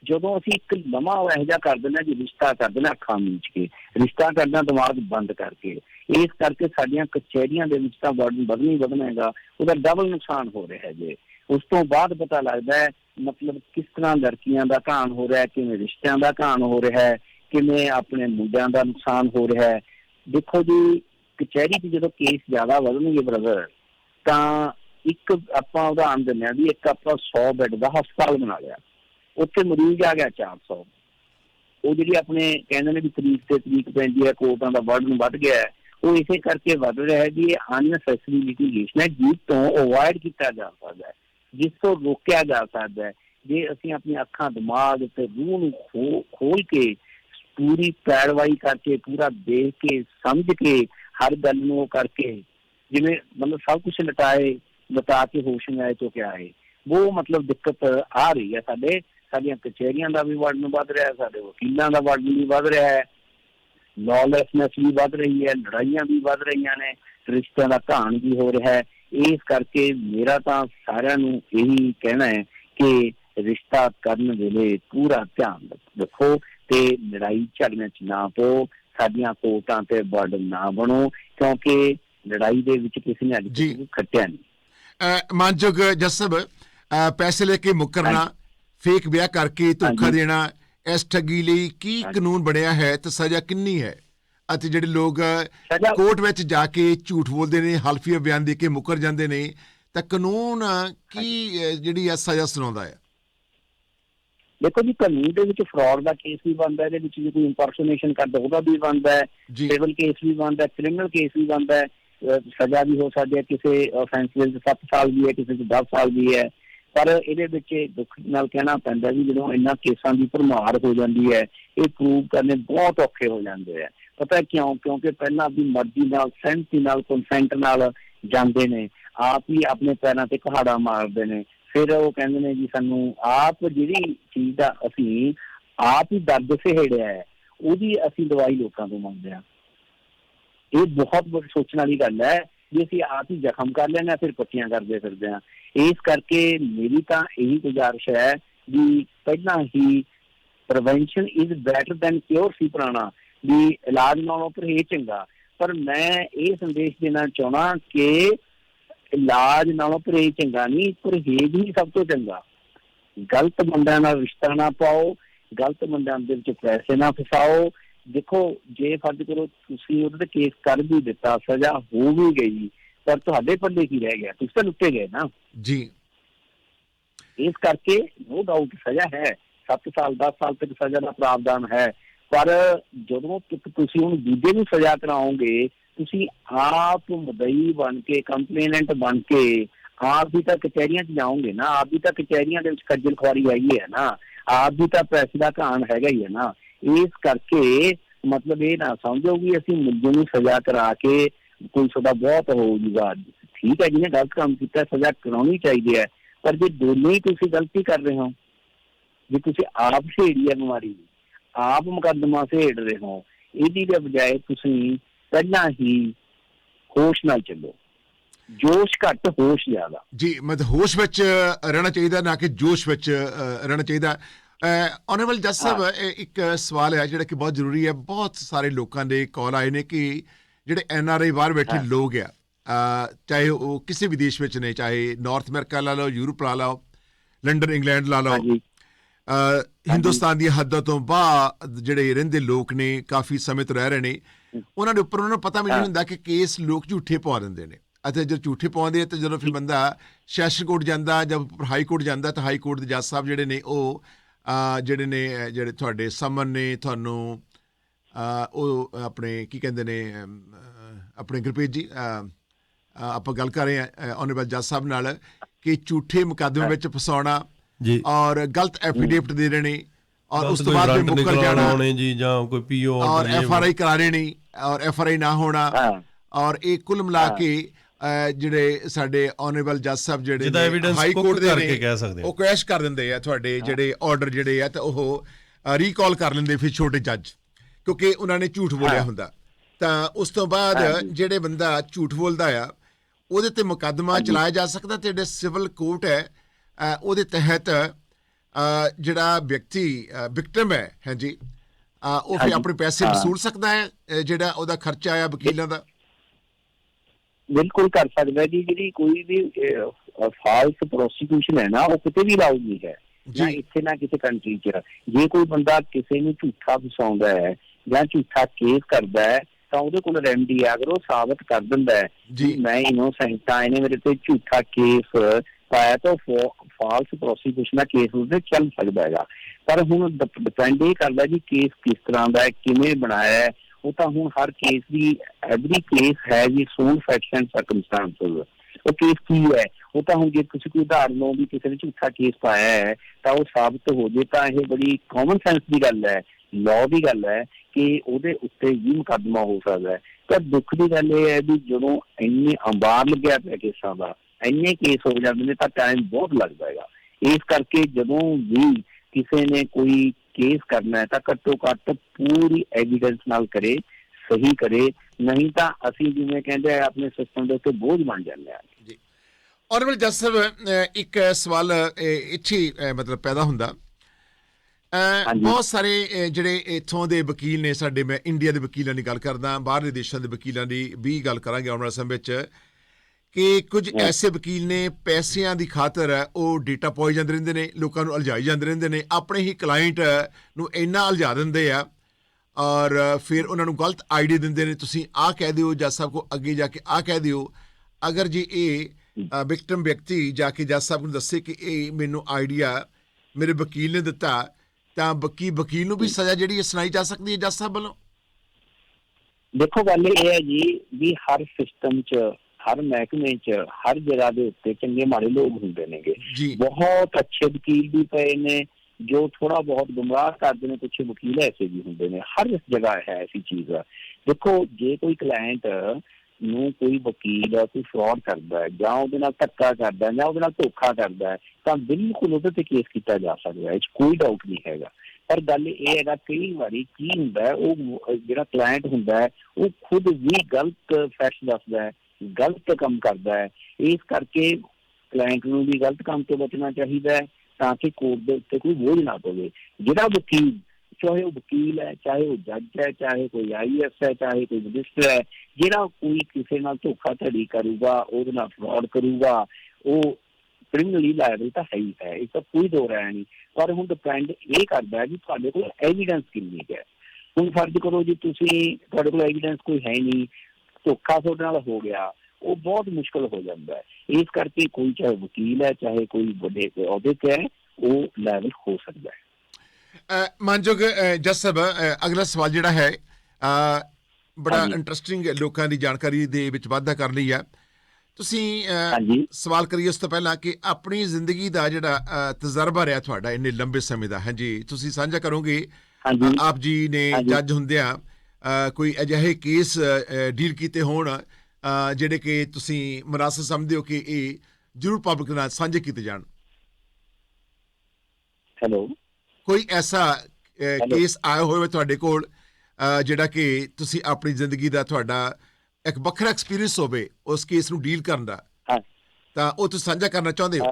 ਜਦੋਂ ਅਸੀਂ ਇੱਕ ਲਮਾ ਇਹੋ ਜਿਹਾ ਕਰ ਦਿੰਦੇ ਹਾਂ ਜੀ, ਰਿਸ਼ਤਾ ਕਰ ਦਿੰਦੇ ਹਾਂ ਅੱਖਾਂ ਮੀਚ ਕੇ, ਰਿਸ਼ਤਾ ਕਰਨਾ ਦਿਮਾਗ ਬੰਦ ਕਰਕੇ, ਇਸ ਕਰਕੇ ਸਾਡੀਆਂ ਕਚਹਿਰੀਆਂ ਦੇ ਵਿੱਚ ਤਾਂ ਬਰਡਨ ਵਧਣਾ ਹੀ ਵਧਣਾ ਹੈਗਾ, ਉਹਦਾ ਡਬਲ ਨੁਕਸਾਨ ਹੋ ਰਿਹਾ ਹੈ ਜੀ। ਉਸ ਤੋਂ ਬਾਅਦ ਪਤਾ ਲੱਗਦਾ ਹੈ, ਮਤਲਬ ਕਿਸ ਤਰ੍ਹਾਂ ਲੜਕੀਆਂ ਦਾ ਘਾਣ ਹੋ ਰਿਹਾ ਹੈ, ਕਿਵੇਂ ਰਿਸ਼ਤਿਆਂ ਦਾ ਘਾਣ ਹੋ ਰਿਹਾ ਹੈ, ਕਿਵੇਂ ਆਪਣੇ ਮੁੰਡਿਆਂ ਦਾ ਨੁਕਸਾਨ ਹੋ ਰਿਹਾ ਹੈ। ਦੇਖੋ ਜੀ, ਕਚਹਿਰੀ 'ਚ ਜਦੋਂ ਕੇਸ ਜ਼ਿਆਦਾ ਵਧਣਗੇ ਬ੍ਰਦਰ ਤਾਂ ਇੱਕ ਆਪਾਂ ਉਦਾਹਰਨ ਦਿੰਦੇ ਹਾਂ ਵੀ ਇੱਕ ਆਪਾਂ 100 ਬੈੱਡ ਦਾ ਹਸਪਤਾਲ ਬਣਾ ਲਿਆ। ਉੱਥੇ ਮਰੀਜ਼ ਆ ਗਿਆ 400 ਉਹ ਜਿਹੜੀ ਆਪਣੇ ਕਹਿੰਦੇ ਨੇ ਵੀ ਤਰੀਕ ਤੇ ਤਰੀਕ ਪੈਂਦੀ ਹੈ ਕੋਟਾਂ ਦਾ ਵਰਡਨ ਵੱਧ ਗਿਆ ਹੈ, ਉਹ ਇਸੇ ਕਰਕੇ ਵੱਧ ਰਿਹਾ ਹੈ ਕਿ ਇਹ ਅਨਸੈਸਰੀ ਲਿਟੀਗੇਸ਼ਨ ਹੈ, ਜਿਸ ਤੋਂ ਅਵੋਇਡ ਕੀਤਾ ਜਾ ਸਕਦਾ ਹੈ, ਜਿਸ ਤੋਂ ਰੋਕਿਆ ਜਾ ਸਕਦਾ ਹੈ। ਜੇ ਅਸੀਂ ਆਪਣੀ ਅੱਖਾਂ ਦਿਮਾਗ ਤੇ ਰੂਹ ਨੂੰ ਖੋਲ ਕੇ ਪੂਰੀ ਪੈਰਵਾਈ ਕਰਕੇ, ਪੂਰਾ ਦੇਖ ਕੇ, ਸਮਝ ਕੇ ਹਰ ਗੱਲ ਨੂੰ ਕਰਕੇ, ਜਿਵੇਂ ਮਤਲਬ ਸਭ ਕੁਝ ਲਟਾਏ ਬਤਾ ਕੇ ਹੋਸ਼ ਨਹੀਂ ਆਏ ਤੋਂ ਕਿਆ ਹੈ, ਉਹ ਮਤਲਬ ਦਿੱਕਤ ਆ ਰਹੀ ਹੈ ਸਾਡੇ ਸਾਡੀਆਂ ਕਚਹਿਰੀਆਂ ਦਾ ਵੀ ਵਰਡਨ ਵੱਧ ਰਿਹਾ ਹੈ ਸਾਡੇ ਵਕੀਲਾਂ ਦਾ ਵਰਡਨ ਵੀ ਵੱਧ ਰਿਹਾ ਹੈ। ਲੌਲੈਸਨੈਸ ਵੀ ਵੱਧ ਰਹੀ ਹੈ ਲੜਾਈਆਂ ਵੀ ਵੱਧ ਰਹੀਆਂ ਨੇ ਰਿਸ਼ਤਿਆਂ ਦਾ ਘਾਣ ਵੀ ਹੋ ਰਿਹਾ ਹੈ। ਇਸ ਕਰਕੇ ਮੇਰਾ ਤਾਂ ਸਾਰਿਆਂ ਨੂੰ ਇਹੀ ਕਹਿਣਾ ਹੈ ਕਿ ਰਿਸ਼ਤਾ ਕਰਨ ਵੇਲੇ ਪੂਰਾ ਧਿਆਨ ਰੱਖੋ ਤੇ ਲੜਾਈ ਝਗੜਿਆਂ 'ਚ ਨਾ ਪੋ ਸਾਡੀਆਂ ਕੋਰਟਾਂ ਤੇ ਬਰਡਨ ਨਾ ਬਣੋ ਕਿਉਂਕਿ ਲੜਾਈ ਦੇ ਵਿੱਚ ਕਿਸੇ ਨੇ ਅੱਜ ਖੱਟਿਆ ਨਹੀਂ। ਸਾਹਿਬ ਅ, ਪੈਸੇ ਲੈ ਕੇ ਮੁੱਕਰਨਾ ਫੇਕ ਵਿਆਹ ਕਰਕੇ ਧੋਖਾ। ਦੇਣਾ ਇਸ ਠੱਗੀ ਲਈ ਕੀ ਕਾਨੂੰਨ ਬਣਿਆ ਹੈ ਤੇ ਸਜ਼ਾ ਕਿੰਨੀ ਹੈ? ਅਤੇ ਜਿਹੜੇ ਲੋਕ ਕੋਰਟ ਵਿੱਚ ਜਾ ਕੇ ਝੂਠ ਬੋਲਦੇ ਨੇ ਹਲਫੀਆ ਬਿਆਨ ਦੇ ਕੇ ਮੁੱਕਰ ਜਾਂਦੇ ਨੇ ਤਾਂ ਕਾਨੂੰਨ ਕੀ ਜਿਹੜੀ ਆ ਸਜ਼ਾ ਸੁਣਾਉਂਦਾ ਹੈ? ਦੇਖੋ ਜੀ ਕਾਨੂੰਨ ਦੇ ਵਿੱਚ ਫਰਾਡ ਦਾ ਕੇਸ ਵੀ ਬਣਦਾ ਹੈ ਇਹਦੇ ਵਿੱਚ ਜੇ ਕੋਈ ਇੰਪਰਸੋਨੇਸ਼ਨ ਕਰਦਾ ਉਹਦਾ ਵੀ ਬਣਦਾ ਹੈ ਸਿਵਲ ਕੇਸ ਵੀ ਬਣਦਾ ਹੈ ਕ੍ਰਿਮੀਨਲ ਕੇਸ ਵੀ ਬਣਦਾ ਹੈ ਸਜ਼ਾ ਵੀ ਹੋ ਸਕਦੀ ਹੈ ਕਿਸੇ ਆਫੈਂਸ ਦੇ ਵਿੱਚ 7 ਸਾਲ ਵੀ ਹੈ ਕਿਸੇ 'ਚ 10 ਸਾਲ ਵੀ ਹੈ ਪਰ ਇਹਦੇ ਵਿੱਚ ਦੁੱਖ ਨਾਲ ਕਹਿਣਾ ਪੈਂਦਾ ਵੀ ਜਦੋਂ ਇੰਨਾ ਕੇਸਾਂ ਦੀ ਭਰਮਾਰ ਹੋ ਜਾਂਦੀ ਹੈ, ਇਹ ਪ੍ਰੂਵ ਕਰਨੇ ਬਹੁਤ ਔਖੇ ਹੋ ਜਾਂਦੇ ਆ। ਪਤਾ ਕਿਉਂ? ਕਿਉਂਕਿ ਪਹਿਲਾਂ ਆਪਣੀ ਮਰਜ਼ੀ ਨਾਲ, ਸਹਿਮਤੀ ਨਾਲ ਕੰਸੈਂਟ ਨਾਲ ਜਾਂਦੇ ਨੇ। ਆਪ ਹੀ ਆਪਣੇ ਪੈਰਾਂ ਤੇ ਕੁਹਾੜਾ ਮਾਰਦੇ ਨੇ। ਫਿਰ ਉਹ ਕਹਿੰਦੇ ਨੇ ਜੀ ਸਾਨੂੰ ਆਪ ਜਿਹੜੀ ਚੀਜ਼ ਦਾ ਅਸੀਂ ਆਪ ਹੀ ਦਰਦ ਸਹਿੜਿਆ ਹੈ, ਉਹਦੀ ਅਸੀਂ ਦਵਾਈ ਲੋਕਾਂ ਤੋਂ ਮੰਗਦੇ ਹਾਂ। ਇਹ ਬਹੁਤ ਸੋਚਣ ਵਾਲੀ ਗੱਲ ਹੈ। ਵੀ ਅਸੀਂ ਆਪ ਹੀ ਜ਼ਖਮ ਕਰ ਲੈਂਦੇ ਫਿਰ ਪੱਟੀਆਂ ਕਰਦੇ ਫਿਰਦੇ ਹਾਂ। ਇਸ ਕਰਕੇ ਮੇਰੀ ਤਾਂ ਇਹੀ ਗੁਜ਼ਾਰਿਸ਼ ਹੈ ਵੀ ਪਹਿਲਾਂ ਹੀ prevention is better than cure ਸੀ ਪੁਰਾਣਾ, ਵੀ ਇਲਾਜ ਨਾਲੋਂ ਪਰਹੇਜ਼ ਚੰਗਾ। ਪਰ ਮੈਂ ਇਹ ਸੰਦੇਸ਼ ਦੇਣਾ ਚਾਹਣਾ ਕਿ ਇਲਾਜ ਨਾਲੋਂ ਪਰਹੇਜ਼ ਚੰਗਾ ਨਹੀਂ ਪਰਹੇਜ਼ ਹੀ ਸਭ ਤੋਂ ਚੰਗਾ। ਗਲਤ ਬੰਦਿਆਂ ਨਾਲ ਰਿਸ਼ਤਾ ਨਾ ਪਾਓ, ਗਲਤ ਬੰਦਿਆਂ ਦੇ ਵਿੱਚ ਪੈਸੇ ਨਾ ਫਸਾਓ ਦੇਖੋ ਜੇ ਫਰਜ਼ ਕਰੋ ਤੁਸੀਂ ਉਹਦੇ ਤੇ ਕੇਸ ਕਰ ਵੀ ਦਿੱਤਾ ਸਜ਼ਾ ਹੋ ਵੀ ਗਈ ਪਰ ਤੁਹਾਡੇ ਪੱਲੇ ਕੀ ਰਹਿ ਗਿਆ? ਤੁਸੀਂ ਤਾਂ ਲੁੱਟੇ ਗਏ ਨਾ। ਜੀ। ਇਸ ਕਰਕੇ ਨੋ ਡਾਊਟ ਸਜ਼ਾ ਹੈ। 7 ਸਾਲ 10 ਸਾਲ ਤੱਕ ਸਜ਼ਾ ਦਾ ਪ੍ਰਾਵਧਾਨ ਹੈ। ਪਰ ਜਦੋਂ ਤੁਸੀਂ ਉਹਨੂੰ ਦੂਜੇ ਨੂੰ ਸਜ਼ਾ ਕਰਾਓਗੇ ਤੁਸੀਂ ਆਪ ਮੁਦਈ ਬਣ ਕੇ ਕੰਪਲੇਨੈਂਟ ਬਣ ਕੇ ਆਪ ਵੀ ਤਾਂ ਕਚਹਿਰੀਆਂ 'ਚ ਜਾਓਗੇ ਨਾ। ਆਪ ਵੀ ਤਾਂ ਕਚਹਿਰੀਆਂ ਦੇ ਵਿੱਚ ਖੱਜਲ ਖੁਆਰੀ ਆਈ ਹੈ ਨਾ। ਆਪ ਵੀ ਤਾਂ ਪੈਸੇ ਦਾ ਘਾਣ ਹੈਗਾ ਹੀ ਹੈ ਨਾ। ਇਸ ਕਰਕੇ ਮਤਲਬ ਇਹ ਨਾ ਸਮਝੋ ਵੀ ਅਸੀਂ ਮੁੱਦੇ ਨੂੰ ਸਜ਼ਾ ਕਰਾ ਕੇ ਕੋਈ ਸਦਾ ਬਹੁਤ ਹੋ ਜੂਗਾ ਠੀਕ ਹੈ ਜਿਹਨੇ ਗਲਤ ਕੰਮ ਕੀਤਾ, ਸਜ਼ਾ ਕਰਾਉਣੀ ਚਾਹੀਦੀ ਹੈ। ਪਰ ਜੇ ਦੋਨੇ ਹੀ ਤੁਸੀਂ ਗਲਤੀ ਕਰ ਰਹੇ ਹੋ, ਜੇ ਤੁਸੀਂ ਆਪ ਛੇੜੀ ਹੈ ਬਿਮਾਰੀ ਆਪ ਮੁਕੱਦਮਾ ਛੇੜ ਰਹੇ ਹੋ, ਇਹਦੀ ਦੇ ਬਜਾਏ ਤੁਸੀਂ ਪਹਿਲਾਂ ਹੀ ਹੋਸ਼ ਨਾਲ ਚੱਲੋ। ਜੋਸ਼ ਘੱਟ, ਹੋਸ਼ ਜ਼ਿਆਦਾ। ਜੀ, ਮਤਲਬ ਹੋਸ਼ ਵਿੱਚ ਰਹਿਣਾ ਚਾਹੀਦਾ, ਨਾ ਕਿ ਜੋਸ਼ ਵਿੱਚ ਰਹਿਣਾ ਚਾਹੀਦਾ। ਆਨਰੇਬਲ ਜੱਜ ਸਾਹਿਬ ਇੱਕ ਸਵਾਲ ਹੈ ਜਿਹੜਾ ਕਿ ਬਹੁਤ ਜ਼ਰੂਰੀ ਹੈ। ਬਹੁਤ ਸਾਰੇ ਲੋਕਾਂ ਦੇ ਕਾਲ ਆਏ ਨੇ ਕਿ ਜਿਹੜੇ ਐਨ ਆਰ ਆਈ ਬਾਹਰ ਬੈਠੇ। ਲੋਕ ਆ ਚਾਹੇ ਉਹ ਕਿਸੇ ਵੀ ਦੇਸ਼ ਵਿੱਚ ਨੇ ਚਾਹੇ ਨਾਰਥ ਅਮਰੀਕਾ ਲਾ ਲਓ ਯੂਰਪ ਲਾ ਲਓ ਲੰਡਨ ਇੰਗਲੈਂਡ ਲਾ ਲਓ ਹਿੰਦੁਸਤਾਨ ਦੀਆਂ ਹੱਦਾਂ ਤੋਂ ਬਾਹਰ ਜਿਹੜੇ ਰਹਿੰਦੇ ਲੋਕ ਨੇ ਕਾਫੀ ਸਮੇਂ ਤੋਂ ਰਹਿ ਰਹੇ ਨੇ ਉਹਨਾਂ ਦੇ ਉੱਪਰ ਉਹਨਾਂ ਨੂੰ ਪਤਾ ਵੀ ਨਹੀਂ। ਹੁੰਦਾ ਕਿ ਕੇਸ ਲੋਕ ਝੂਠੇ ਪਵਾ ਦਿੰਦੇ ਨੇ। ਅਤੇ ਜਦ ਝੂਠੇ ਪਾਉਂਦੇ ਆ ਤੇ ਜਦੋਂ ਫਿਰ ਬੰਦਾ ਸੈਸ਼ਨ ਕੋਰਟ ਜਾਂਦਾ ਜਦ ਹਾਈ ਕੋਰਟ ਜਾਂਦਾ ਤਾਂ ਹਾਈ ਕੋਰਟ ਦੇ ਜੱਜ ਸਾਹਿਬ ਜਿਹੜੇ ਨੇ ਉਹ ਜਿਹੜੇ ਨੇ ਜਿਹੜੇ ਤੁਹਾਡੇ ਸਮਨ ਨੇ ਤੁਹਾਨੂੰ ਉਹ ਆਪਣੇ ਕੀ ਕਹਿੰਦੇ ਨੇ ਆਪਣੇ ਗੁਰਪ੍ਰੀਤ ਜੀ ਆਪਾਂ ਗੱਲ ਕਰ ਰਹੇ ਹਾਂ ਆਨਰੇਬਲ ਜੱਜ ਸਾਹਿਬ ਨਾਲ ਕਿ ਝੂਠੇ ਮੁਕੱਦਮੇ ਵਿੱਚ ਫਸਾਉਣਾ ਜੀ। ਔਰ ਗਲਤ ਐਫੀਡੇਵਿਟ ਦੇ ਰਹੇ ਨੇ ਔਰ ਉਸ ਤੋਂ ਬਾਅਦ warrant ਮੁੱਕਰ ਜਾਣਾ। ਜੀ ਜਾਂ ਕੋਈ ਪੀਓ ਔਰ ਐਫ ਆਰ ਆਈ ਕਰਾ ਰਹੇ ਨਹੀਂ ਔਰ ਐਫ ਆਰ ਆਈ ਨਾ ਹੋਣਾ। ਔਰ ਇਹ ਕੁੱਲ ਮਿਲਾ। ਕੇ ਜਿਹੜੇ ਸਾਡੇ ਆਨਰੇਬਲ ਜੱਜ ਸਾਹਿਬ ਜਿਹੜੇ ਹਾਈ ਕੋਰਟ ਦੇ ਕਰਕੇ ਕਹਿ ਸਕਦੇ। ਉਹ ਕ੍ਰੈਸ਼ ਕਰ ਦਿੰਦੇ ਆ ਤੁਹਾਡੇ ਜਿਹੜੇ ਆਰਡਰ ਜਿਹੜੇ ਆ ਤਾਂ ਉਹ ਰੀਕਾਲ ਕਰ ਲੈਂਦੇ ਫਿਰ ਛੋਟੇ ਜੱਜ ਕਿਉਂਕਿ ਉਹਨਾਂ ਨੇ ਝੂਠ ਬੋਲਿਆ। ਹੁੰਦਾ ਤਾਂ ਉਸ ਤੋਂ ਬਾਅਦ। ਜਿਹੜੇ ਬੰਦਾ ਝੂਠ ਬੋਲਦਾ ਆ ਉਹਦੇ ਤੇ ਮੁਕੱਦਮਾ। ਚਲਾਇਆ ਜਾ ਸਕਦਾ ਤੇ ਜਿਹੜੇ ਸਿਵਲ ਕੋਰਟ ਹੈ ਉਹਦੇ ਤਹਿਤ ਜਿਹੜਾ ਵਿਅਕਤੀ ਵਿਕਟਮ ਹੈ ਹਾਂਜੀ ਉਹ ਫਿਰ। ਆਪਣੇ ਪੈਸੇ। ਵਸੂਲ ਸਕਦਾ ਹੈ ਜਿਹੜਾ ਉਹਦਾ ਖਰਚਾ ਆ ਵਕੀਲਾਂ ਦਾ ਬਿਲਕੁਲ ਕਰ ਸਕਦਾ ਜੀ ਜਿਹੜੀ ਕੋਈ ਵੀ ਫਾਲਸ ਪ੍ਰੋਸੀਕਿਊਸ਼ਨ ਹੈ ਨਾ ਉਹ ਕਿਤੇ ਵੀ ਲਾਊਡ ਨਹੀਂ ਹੈ ਜੀ। ਇੱਥੇ ਨਾ ਕਿਸੇ ਕੰਟਰੀ 'ਚ ਜੇ ਕੋਈ ਬੰਦਾ ਕਿਸੇ ਨੂੰ ਝੂਠਾ ਫਸਾਉਂਦਾ ਹੈ ਜਾਂ ਝੂਠਾ ਕੇਸ ਕਰਦਾ ਹੈ ਤਾਂ ਉਹਦੇ ਕੋਲ ਰੈਮਡੀ ਆ ਅਗਰ ਉਹ ਸਾਬਤ ਕਰ ਦਿੰਦਾ ਹੈ ਜੀ। ਕਿ ਮੈਂ ਇਨੋਸੈਂਟ ਆ ਇਹਨੇ ਮੇਰੇ ਤੇ ਝੂਠਾ ਕੇਸ ਪਾਇਆ ਤਾਂ ਫਾਲਸ ਪ੍ਰੋਸੀਕਿਊਸ਼ਨ ਦਾ ਕੇਸ ਉਹਦੇ ਚੱਲ ਸਕਦਾ ਹੈਗਾ ਪਰ ਹੁਣ ਡਿਪੈਂਡ ਇਹ ਕਰਦਾ ਜੀ ਕੇਸ ਕਿਸ ਤਰ੍ਹਾਂ ਦਾ ਹੈ ਕਿਵੇਂ ਬਣਾਇਆ ਹੈ ਉਹ ਤਾਂ ਹੁਣ ਹਰ ਕੇਸ ਦੀ ਐਵਰੀ ਕੇਸ ਹੈ ਜੀ ਸੋਨ ਫੈਕਟਸ ਐਂਡ ਸਰਕਮਸਟੈਂਸਸ ਉਹ ਕੇਸ ਕੀ ਹੈ? ਉਹ ਤਾਂ ਹੁਣ ਜੇ ਤੁਸੀਂ ਕੋਈ ਉਦਾਹਰਨ ਲਓ ਵੀ ਕਿਸੇ ਨੇ ਝੂਠਾ ਕੇਸ ਪਾਇਆ ਹੈ, ਤਾਂ ਉਹ ਸਾਬਤ ਹੋ ਜੇ ਤਾਂ ਇਹ ਬੜੀ ਕਾਮਨ ਸੈਂਸ ਦੀ ਗੱਲ ਹੈ ਲਾਅ ਦੀ ਗੱਲ ਹੈ ਕਿ ਉਹਦੇ ਉੱਤੇ ਵੀ ਮੁਕੱਦਮਾ ਹੋ ਸਕਦਾ ਹੈ। ਪਰ ਦੁੱਖ ਦੀ ਗੱਲ ਇਹ ਹੈ ਵੀ ਜਦੋਂ ਇੰਨੀ ਅੰਬਾਰ ਲੱਗਿਆ ਪਿਆ ਕੇਸਾਂ ਦਾ, ਇੰਨੇ ਕੇਸ ਹੋ ਜਾਂਦੇ ਨੇ ਤਾਂ ਟਾਈਮ ਬਹੁਤ ਲੱਗਦਾ ਹੈਗਾ। ਇਸ ਕਰਕੇ ਜਦੋਂ ਵੀ ਕਿਸੇ ਨੇ ਕੋਈ ਕੇਸ ਕਰਨਾ ਹੈ ਤਾਂ ਘੱਟੋ ਘੱਟ ਪੂਰੀ ਐਵੀਡੈਂਸ ਨਾਲ ਕਰੇ ਸਹੀ ਕਰੇ ਨਹੀਂ ਤਾਂ ਅਸੀਂ ਜਿਵੇਂ ਕਹਿੰਦੇ ਆ ਆਪਣੇ ਸਿਸਟਮ ਦੇ ਉੱਤੇ ਬੋਝ ਬਣ ਜਾਂਦੇ ਆ। ਆਨਰੇਬਲ ਜੱਜ ਸਾਹਿਬ ਇੱਕ ਸਵਾਲ ਇੱਥੇ ਮਤਲਬ ਪੈਦਾ ਹੁੰਦਾ। ਬਹੁਤ ਸਾਰੇ ਜਿਹੜੇ ਇੱਥੋਂ ਦੇ ਵਕੀਲ ਨੇ ਸਾਡੇ ਮੈਂ ਇੰਡੀਆ ਦੇ ਵਕੀਲਾਂ ਦੀ ਗੱਲ ਕਰਦਾ ਬਾਹਰਲੇ ਦੇਸ਼ਾਂ ਦੇ ਵਕੀਲਾਂ ਦੀ ਵੀ ਗੱਲ ਕਰਾਂਗੇ ਆਉਣ ਵਾਲੇ ਸਮੇਂ ਵਿੱਚ ਕਿ ਕੁਝ। ਐਸੇ ਵਕੀਲ ਨੇ ਪੈਸਿਆਂ ਦੀ ਖਾਤਰ ਉਹ ਡੇਟਾ ਪਾਈ ਜਾਂਦੇ ਰਹਿੰਦੇ ਨੇ ਲੋਕਾਂ ਨੂੰ ਅਲਝਾਈ ਜਾਂਦੇ ਰਹਿੰਦੇ ਨੇ ਆਪਣੇ ਹੀ ਕਲਾਇੰਟ ਨੂੰ ਇੰਨਾ ਅਲਝਾ ਦਿੰਦੇ ਆ ਔਰ ਫਿਰ ਉਹਨਾਂ ਨੂੰ ਗਲਤ ਆਈਡੀ ਦਿੰਦੇ ਨੇ ਤੁਸੀਂ ਆਹ ਕਹਿ ਦਿਓ ਜੱਜ ਸਾਹਿਬ ਕੋ ਅੱਗੇ ਜਾ ਕੇ ਆਹ ਕਹਿ ਦਿਓ ਅਗਰ ਜੇ ਇਹ ਵਿਕਟਮ ਵਿਅਕਤੀ ਜਾ ਕੇ ਜੱਜ ਸਾਹਿਬ ਨੂੰ ਦੱਸੇ ਕਿ ਇਹ ਮੈਨੂੰ ਆਈਡੀਆ ਮੇਰੇ ਵਕੀਲ ਨੇ ਦਿੱਤਾ ਤਾਂ ਵਕੀ ਵਕੀਲ ਨੂੰ ਵੀ ਸਜ਼ਾ ਜਿਹੜੀ ਹੈ ਸੁਣਾਈ ਜਾ ਸਕਦੀ ਹੈ ਜੱਜ ਸਾਹਿਬ ਵੱਲੋਂ ਦੇਖੋ ਗੱਲ ਇਹ ਹੈ ਜੀ ਵੀ ਹਰ ਸਿਸਟਮ 'ਚ ਹਰ ਮਹਿਕਮੇ 'ਚ ਹਰ ਜਗ੍ਹਾ ਦੇ ਉੱਤੇ ਚੰਗੇ ਮਾੜੇ ਲੋਕ ਹੁੰਦੇ ਨੇਗੇ ਜੀ ਬਹੁਤ ਅੱਛੇ ਵਕੀਲ ਵੀ ਪਏ ਨੇ ਜੋ ਥੋੜਾ ਬਹੁਤ ਗੁੰਮਰਾਹ ਕਰਦੇ ਨੇ ਕੁਝ ਵਕੀਲ ਐਸੇ ਵੀ ਹੁੰਦੇ ਨੇ ਹਰ ਜਗ੍ਹਾ ਹੈ ਐਸੀ ਚੀਜ਼ ਦੇਖੋ ਜੇ ਕੋਈ ਕਲਾਇੰਟ ਨੂੰ ਕੋਈ ਵਕੀਲ ਕੋਈ ਫਰਾਡ ਕਰਦਾ ਹੈ ਜਾਂ ਉਹਦੇ ਨਾਲ ਧੱਕਾ ਕਰਦਾ ਹੈ ਜਾਂ ਉਹਦੇ ਨਾਲ ਧੋਖਾ ਕਰਦਾ ਹੈ ਤਾਂ ਬਿਲਕੁਲ ਉਹਦੇ ਤੇ ਕੇਸ ਕੀਤਾ ਜਾ ਸਕਦਾ ਹੈ ਇਹ 'ਚ ਕੋਈ ਡਾਊਟ ਨਹੀਂ ਹੈਗਾ ਪਰ ਗੱਲ ਇਹ ਹੈਗਾ ਕਈ ਵਾਰੀ ਕੀ ਹੁੰਦਾ ਹੈ ਉਹ ਜਿਹੜਾ ਕਲਾਇੰਟ ਹੁੰਦਾ ਹੈ ਉਹ ਖੁਦ ਵੀ ਗਲਤ ਫੈਕਟ ਦੱਸਦਾ ਹੈ ਗਲਤ ਕੰਮ ਕਰਦਾ ਹੈ। ਇਸ ਕਰਕੇ ਕਲਾਇੰਟ ਨੂੰ ਵੀ ਗਲਤ ਕੰਮ ਤੋਂ ਬਚਣਾ ਚਾਹੀਦਾ ਹੈ ਤਾਂ ਕਿ ਕੋਰਟ ਦੇ ਉੱਤੇ ਕੋਈ ਬੋਝ ਨਾ ਪਵੇ। ਜਿਹੜਾ ਵਕੀਲ, ਚਾਹੇ ਉਹ ਵਕੀਲ ਹੈ, ਚਾਹੇ ਉਹ ਜੱਜ ਹੈ, ਚਾਹੇ ਕੋਈ ਆਈਐਸ ਹੈ, ਚਾਹੇ ਕੋਈ ਮਿਨਿਸਟਰ ਹੈ, ਜਿਹੜਾ ਕੋਈ ਕਿਸੇ ਨਾਲ ਧੋਖਾਧੜੀ ਕਰੂਗਾ, ਉਹਦੇ ਨਾਲ ਫਰਾਡ ਕਰੂਗਾ, ਉਹ ਕ੍ਰਿਮੀਨਲੀ ਲਾਇਬਲ ਤਾਂ ਹੈ ਹੀ ਹੈ। ਇਹ ਤਾਂ ਕੋਈ ਦੋ ਰਾਇ ਨਹੀਂ। ਪਰ ਹੁਣ ਡਿਪੈਂਡ ਇਹ ਕਰਦਾ ਹੈ ਕਿ ਤੁਹਾਡੇ ਕੋਲ ਐਵੀਡੈਂਸ ਕਿੰਨੀ ਹੈ। ਹੁਣ ਫਰਜ਼ ਕਰੋ ਜੀ ਤੁਸੀਂ, ਤੁਹਾਡੇ ਕੋਲ ਐਵੀਡੈਂਸ ਕੋਈ ਹੈ ਨਹੀਂ। ਧੋਖਾ ਤੁਹਾਡੇ ਨਾਲ ਹੋ ਗਿਆ ਉਹ ਬਹੁਤ ਮੁਸ਼ਕਲ ਹੋ ਜਾਂਦਾ ਹੈ। ਇਸ ਕਰਕੇ ਕੋਈ ਚਾਹੇ ਵਕੀਲ ਹੈ ਚਾਹੇ ਕੋਈ ਵੱਡੇ ਅਹੁਦੇ ਤੇ ਹੈ ਉਹ ਲੈਵਲ ਹੋ ਸਕਦਾ ਹੈ। ਅਹ ਜੱਜ ਸਾਹਿਬ ਅਗਲਾ ਸਵਾਲ ਜਿਹੜਾ ਹੈ ਬੜਾ। ਇੰਟਰਸਟਿੰਗ ਲੋਕਾਂ ਦੀ ਜਾਣਕਾਰੀ ਦੇ ਵਿੱਚ ਵਾਧਾ ਕਰ ਲਈ ਆ ਤੁਸੀਂ ਸਵਾਲ ਕਰੀਏ ਉਸ ਤੋਂ ਪਹਿਲਾਂ ਕਿ ਆਪਣੀ ਜ਼ਿੰਦਗੀ ਦਾ ਜਿਹੜਾ ਤਜਰਬਾ ਰਿਹਾ ਤੁਹਾਡਾ ਇੰਨੇ ਲੰਬੇ ਸਮੇਂ ਦਾ। ਹਾਂਜੀ ਤੁਸੀਂ ਸਾਂਝਾ ਕਰੋਗੇ ਆਪ ਜੀ ਨੇ। ਜੱਜ ਹੁੰਦਿਆਂ ਕੋਈ ਅਜਿਹੇ ਕੇਸ ਡੀਲ ਕੀਤੇ ਹੋਣ ਜਿਹੜੇ ਕਿ ਤੁਸੀਂ ਮਨਾਸਬ ਸਮਝਦੇ ਹੋ ਕਿ ਇਹ ਜ਼ਰੂਰ ਪਬਲਿਕ ਨਾਲ ਸਾਂਝੇ ਕੀਤੇ ਜਾਣ। ਹੈਲੋ ਕੋਈ ਐਸਾ. ਕੇਸ ਆਇਆ ਹੋਵੇ ਤੁਹਾਡੇ ਕੋਲ ਜਿਹੜਾ ਕਿ ਤੁਸੀਂ ਆਪਣੀ ਜ਼ਿੰਦਗੀ ਦਾ ਤੁਹਾਡਾ ਇੱਕ ਵੱਖਰਾ ਐਕਸਪੀਰੀਅੰਸ ਹੋਵੇ ਉਸ ਕੇਸ ਨੂੰ ਡੀਲ ਕਰਨ ਦਾ ਹਾਂ। ਤਾਂ ਉਹ ਤੁਸੀਂ ਸਾਂਝਾ ਕਰਨਾ ਚਾਹੁੰਦੇ ਹੋ?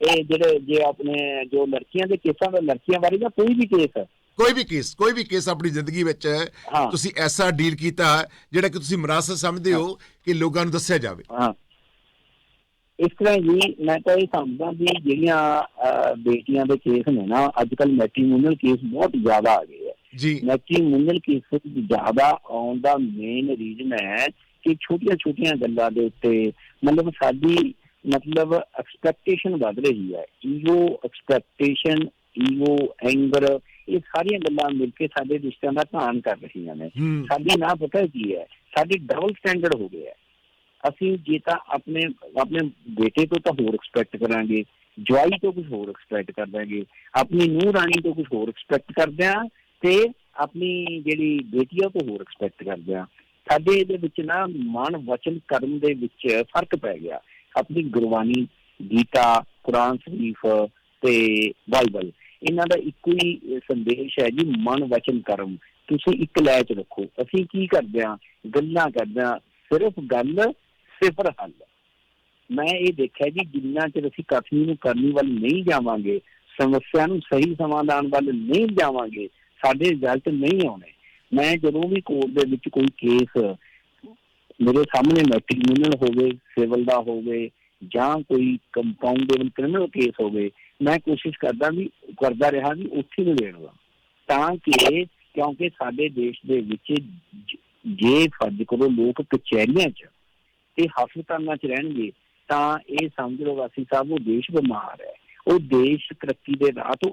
ਇਹ ਜਿਹੜੇ ਜੇ ਆਪਣੇ ਜੋ ਲੜਕੀਆਂ ਦੇ ਕੇਸਾਂ ਦਾ ਲੜਕੀਆਂ ਬਾਰੇ ਜਾਂ ਕੋਈ ਵੀ ਕੇਸ ਕੋਈ ਵੀ ਕੇਸ ਕੋਈ ਵੀ ਕੇਸ ਆਪਣੀ ਜ਼ਿੰਦਗੀ ਵਿੱਚ ਹਾਂ। ਤੁਸੀਂ ਐਸਾ ਡੀਲ ਕੀਤਾ ਜਿਹੜਾ ਕਿ ਤੁਸੀਂ ਮਨਾਸਬ ਸਮਝਦੇ ਹੋ ਕਿ ਲੋਕਾਂ ਨੂੰ ਦੱਸਿਆ ਜਾਵੇ। ਹਾਂ। ਇਸ ਤਰ੍ਹਾਂ ਜੀ ਮੈਂ ਤਾਂ ਇਹ ਸਮਝਦਾ ਵੀ ਜਿਹੜੀਆਂ ਬੇਟੀਆਂ ਦੇ ਕੇਸ ਨੇ ਨਾ ਅੱਜ ਕੱਲ ਮੈਟ੍ਰੀਮੋਨੀਅਲ ਕੇਸ ਬਹੁਤ ਜ਼ਿਆਦਾ ਆ ਗਏ ਹੈ ਜੀ। ਮੈਟ੍ਰੀਮੋਨੀਅਲ ਕੇਸ ਜ਼ਿਆਦਾ ਆਉਣ ਦਾ ਮੇਨ ਰੀਜ਼ਨ ਹੈ ਕਿ ਛੋਟੀਆਂ ਛੋਟੀਆਂ ਗੱਲਾਂ ਦੇ ਉੱਤੇ ਮਤਲਬ ਸਾਡੀ ਮਤਲਬ ਐਕਸਪੈਕਟੇਸ਼ਨ ਵੱਧ ਰਹੀ ਹੈ। ਈਗੋ ਐਕਸਪੈਕਟੇਸ਼ਨ ਈਗੋ ਐਂਗਰ ਇਹ ਸਾਰੀਆਂ ਗੱਲਾਂ ਮਿਲ ਕੇ ਸਾਡੇ ਰਿਸ਼ਤਿਆਂ ਦਾ ਘਾਣ ਕਰ ਰਹੀਆਂ ਨੇ। ਸਾਡੀ ਨਾ ਪਤਾ ਕੀ ਹੈ ਸਾਡੀ ਡਬਲ ਸਟੈਂਡਰਡ ਹੋ ਗਿਆ ਹੈ। ਅਸੀਂ ਜੇ ਤਾਂ ਆਪਣੇ ਆਪਣੇ ਬੇਟੇ ਤੋਂ ਤਾਂ ਹੋਰ ਐਕਸਪੈਕਟ ਕਰਾਂਗੇ ਜਵਾਈ ਤੋਂ ਕੁਝ ਹੋਰ ਐਕਸਪੈਕਟ ਕਰ ਦਾਂਗੇ ਆਪਣੀ ਨੂੰਹ ਰਾਣੀ ਤੋਂ ਕੁਝ ਹੋਰ ਐਕਸਪੈਕਟ ਕਰਦੇ ਆ ਤੇ ਆਪਣੀ ਜਿਹੜੀ ਬੇਟੀ ਆ ਉਹ ਤੋਂ ਹੋਰ ਐਕਸਪੈਕਟ ਕਰਦੇ ਆ ਸਾਡੇ ਇਹਦੇ ਵਿੱਚ ਨਾ ਮਨ ਵਚਨ ਕਰਮ ਦੇ ਵਿੱਚ ਫ਼ਰਕ ਪੈ ਗਿਆ। ਆਪਣੀ ਗੁਰਬਾਣੀ ਗੀਤਾ ਕੁਰਾਨ ਸ਼ਰੀਫ ਤੇ ਬਾਈਬਲ। ਇਹਨਾਂ ਦਾ ਇੱਕੋ ਹੀ ਸੰਦੇਸ਼ ਹੈ ਜੀ, ਮਨ ਵਚਨ ਕਰਮ। ਤੁਸੀਂ ਇੱਕ ਲੈ ਚ ਰੱਖੋ। ਅਸੀਂ ਕੀ ਕਰਦੇ ਆ ਗੱਲਾਂ ਕਰਦੇ ਆ ਸਿਰਫ ਗੱਲ, ਸਿਫਰ ਹੱਲ। ਮੈਂ ਇਹ ਦੇਖਿਆ ਜੀ, ਜਿੰਨਾ ਚਿਰ ਅਸੀਂ ਕਥਨੀ ਨੂੰ ਕਰਨੀ ਵੱਲ ਨਹੀਂ ਜਾਵਾਂਗੇ, ਸਮੱਸਿਆ ਨੂੰ ਸਹੀ ਸਮਾਧਾਨ ਵੱਲ ਨਹੀਂ ਜਾਵਾਂਗੇ, ਸਾਡੇ ਰਿਜ਼ਲਟ ਨਹੀਂ ਆਉਣੇ। ਮੈਂ ਜਦੋਂ ਵੀ ਕੋਰਟ ਦੇ ਵਿੱਚ ਕੋਈ ਕੇਸ ਮੇਰੇ ਸਾਹਮਣੇ ਮੈਟ੍ਰੀਮੋਨੀਅਲ ਹੋਵੇ ਸਿਵਲ ਦਾ ਹੋਵੇ ਜਾਂ ਕੋਈ ਕੰਪਾਊਂਡੇਬਲ ਕ੍ਰਿਮੀਨਲ ਕੇਸ ਹੋਵੇ ਮੈਂ ਕੋਸ਼ਿਸ਼ ਕਰਦਾ ਵੀ ਕਰਦਾ ਰਿਹਾ ਵੀ ਉੱਥੇ ਨੂੰ ਲੈਣ ਦਾ। ਤਾਂ ਕਿ ਕਿਉਂਕਿ ਸਾਡੇ ਦੇਸ਼ ਦੇ ਵਿੱਚ ਜ- ਫਰਜ਼ ਕਰੋ ਲੋਕ ਕਚਹਿਰੀਆਂ 'ਚ ਤੇ ਹਸਪਤਾਲਾਂ 'ਚ ਰਹਿਣਗੇ ਤਾਂ ਇਹ ਸਮਝ ਲਓ ਵਾਸੀ ਸਾਹਿਬ ਉਹ ਦੇਸ਼ ਬਿਮਾਰ ਹੈ। ਉਹ ਦੇਸ਼ ਤਰੱਕੀ ਦੇ ਰਾਹ ਤੋਂ।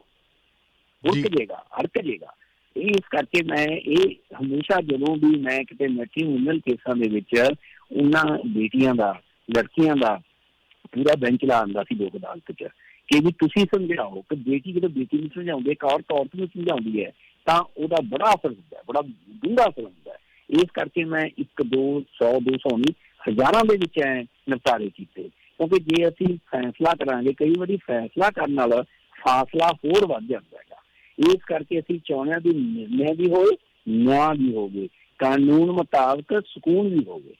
ਰੁਕ ਜਾਏਗਾ ਅੜਕ ਜਾਏਗਾ ਇਹ ਇਸ ਕਰਕੇ ਮੈਂ ਇਹ ਹਮੇਸ਼ਾ ਜਦੋਂ ਵੀ ਮੈਂ ਕਿਤੇ ਮੈਟ੍ਰੀਮੋਨੀਅਲ ਕੇਸਾਂ ਦੇ ਵਿੱਚ ਉਹਨਾਂ ਬੇਟੀਆਂ ਦਾ ਲੜਕੀਆਂ ਦਾ ਪੂਰਾ ਬੈਂਚ ਲਾਉਂਦਾ ਸੀ ਲੋਕ ਅਦਾਲਤ 'ਚ। ਕਿ ਵੀ ਤੁਸੀਂ ਸਮਝਾਓ ਕਿ ਬੇਟੀ ਜਦੋਂ ਬੇਟੀ ਨੂੰ ਸਮਝਾਉਂਦੇ, ਇੱਕ ਔਰਤ ਔਰਤ ਨੂੰ ਸਮਝਾਉਂਦੀ ਹੈ, ਤਾਂ ਉਹਦਾ ਬੜਾ ਅਸਰ ਹੁੰਦਾ ਹੈ, ਬੜਾ ਡੂੰਘਾ ਅਸਰ ਹੁੰਦਾ ਹੈ। ਇਸ ਕਰਕੇ ਮੈਂ 1 2 100 200 ਨਹੀਂ, ਹਜ਼ਾਰਾਂ ਦੇ ਵਿੱਚ ਐ ਨਿਪਟਾਰੇ ਕੀਤੇ। ਕਿਉਂਕਿ ਜੇ ਅਸੀਂ ਫੈਸਲਾ ਕਰਾਂਗੇ, ਕਈ ਵਾਰੀ ਫੈਸਲਾ ਕਰਨ ਨਾਲ ਫਾਸਲਾ ਹੋਰ ਵੱਧ ਜਾਂਦਾ ਹੈਗਾ। ਇਸ ਕਰਕੇ ਅਸੀਂ ਚਾਹੁੰਦੇ ਹਾਂ ਵੀ ਨਿਰਣੈ ਵੀ ਹੋਵੇ ਨਿਆਂ ਵੀ ਹੋਵੇ, ਕਾਨੂੰਨ ਮੁਤਾਬਕ ਸਕੂਨ ਵੀ ਹੋਵੇ।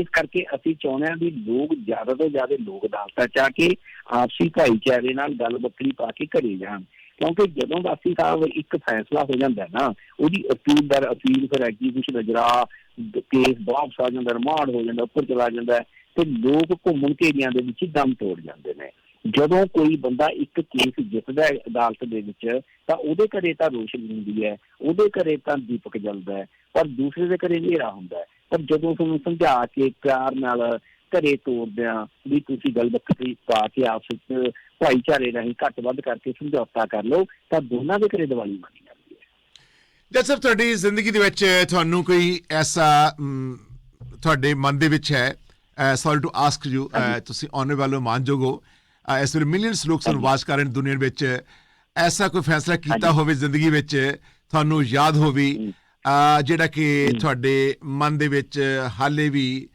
ਇਸ ਕਰਕੇ ਅਸੀਂ ਚਾਹੁੰਦੇ ਹਾਂ ਵੀ ਲੋਕ ਜ਼ਿਆਦਾ ਤੋਂ ਜ਼ਿਆਦਾ ਲੋਕ ਅਦਾਲਤਾਂ ਚ ਆ ਕੇ ਆਪਸੀ ਭਾਈਚਾਰੇ ਨਾਲ ਗੱਲ ਬੱਕਰੀ ਪਾ ਕੇ ਘਰੇ ਜਾਣ। ਕਿਉਂਕਿ ਜਦੋਂ ਵਾਸੀ ਸਾਹਿਬ ਇੱਕ ਫੈਸਲਾ ਹੋ ਜਾਂਦਾ ਨਾ, ਉਹਦੀ ਅਪੀਲ ਦਰ ਅਪੀਲ ਫਿਰ ਐਗਜ਼ੀਕਿਊਸ਼ਨ ਅਜਰਾ ਕੇਸ ਵਾਪਸ ਆ ਜਾਂਦਾ, ਰਿਮਾਂਡ ਹੋ ਜਾਂਦਾ, ਉੱਪਰ ਚਲਾ ਜਾਂਦਾ, ਤੇ ਲੋਕ ਘੁੰਮਣ ਘੇਰੀਆਂ ਦੇ ਵਿੱਚ ਦਮ ਤੋੜ ਜਾਂਦੇ ਨੇ। ਜਦੋਂ ਕੋਈ ਬੰਦਾ ਇੱਕ ਕੇਸ ਜਿੱਤਦਾ ਹੈ ਅਦਾਲਤ ਦੇ ਵਿੱਚ, ਤਾਂ ਉਹਦੇ ਘਰੇ ਤਾਂ ਰੋਸ਼ਨੀ ਹੁੰਦੀ ਹੈ, ਉਹਦੇ ਘਰੇ ਤਾਂ ਦੀਪਕ ਜਲਦਾ ਹੈ, ਪਰ ਦੂਸਰੇ ਦੇ ਘਰੇ ਹਨੇਰਾ ਹੁੰਦਾ ਹੈ। ਪਰ ਜਦੋਂ ਤੁਹਾਨੂੰ ਸਮਝਾ ਕੇ ਪਿਆਰ ਨਾਲ ਘਰੇ ਤੋਰਦਿਆਂ ਵੀ ਤੁਸੀਂ ਗੱਲ ਬੱਕਰੀ ਪਾ ਕੇ ਆਪਸ ਵਿੱਚ ਭਾਈਚਾਰੇ ਰਾਹੀਂ ਘੱਟ ਵੱਧ ਕਰਕੇ ਸਮਝੌਤਾ ਕਰ ਲਓ ਤਾਂ ਦੋਨਾਂ ਦੇ ਘਰੇ ਦੀਵਾਲੀ ਮੰਨੀ ਜਾਂਦੀ ਹੈ। ਜਦ ਸਰ ਤੁਹਾਡੀ ਜ਼ਿੰਦਗੀ ਦੇ ਵਿੱਚ ਤੁਹਾਨੂੰ ਕੋਈ ਐਸਾ ਤੁਹਾਡੇ ਮਨ ਦੇ ਵਿੱਚ ਹੈ? ਸੌਰੀ ਟੂ ਆਸਕ ਯੂ ਤੁਸੀਂ ਆਨਰ ਵਾਲੋ ਮਾਨਜੋਗੋ ਇਸ ਵੇਲੇ ਮਿਲੀਅਨਸ ਲੋਕ ਸਾਨੂੰ ਵਾਚ ਕਰ ਰਹੇ ਦੁਨੀਆ ਵਿੱਚ। ਐਸਾ ਕੋਈ ਫੈਸਲਾ ਕੀਤਾ। ਹੋਵੇ ਜ਼ਿੰਦਗੀ ਵਿੱਚ ਤੁਹਾਨੂੰ ਯਾਦ ਹੋਵੇ ਜਿਹੜਾ ਕਿ। ਤੁਹਾਡੇ ਮਨ ਦੇ ਵਿੱਚ ਹਾਲੇ ਵੀ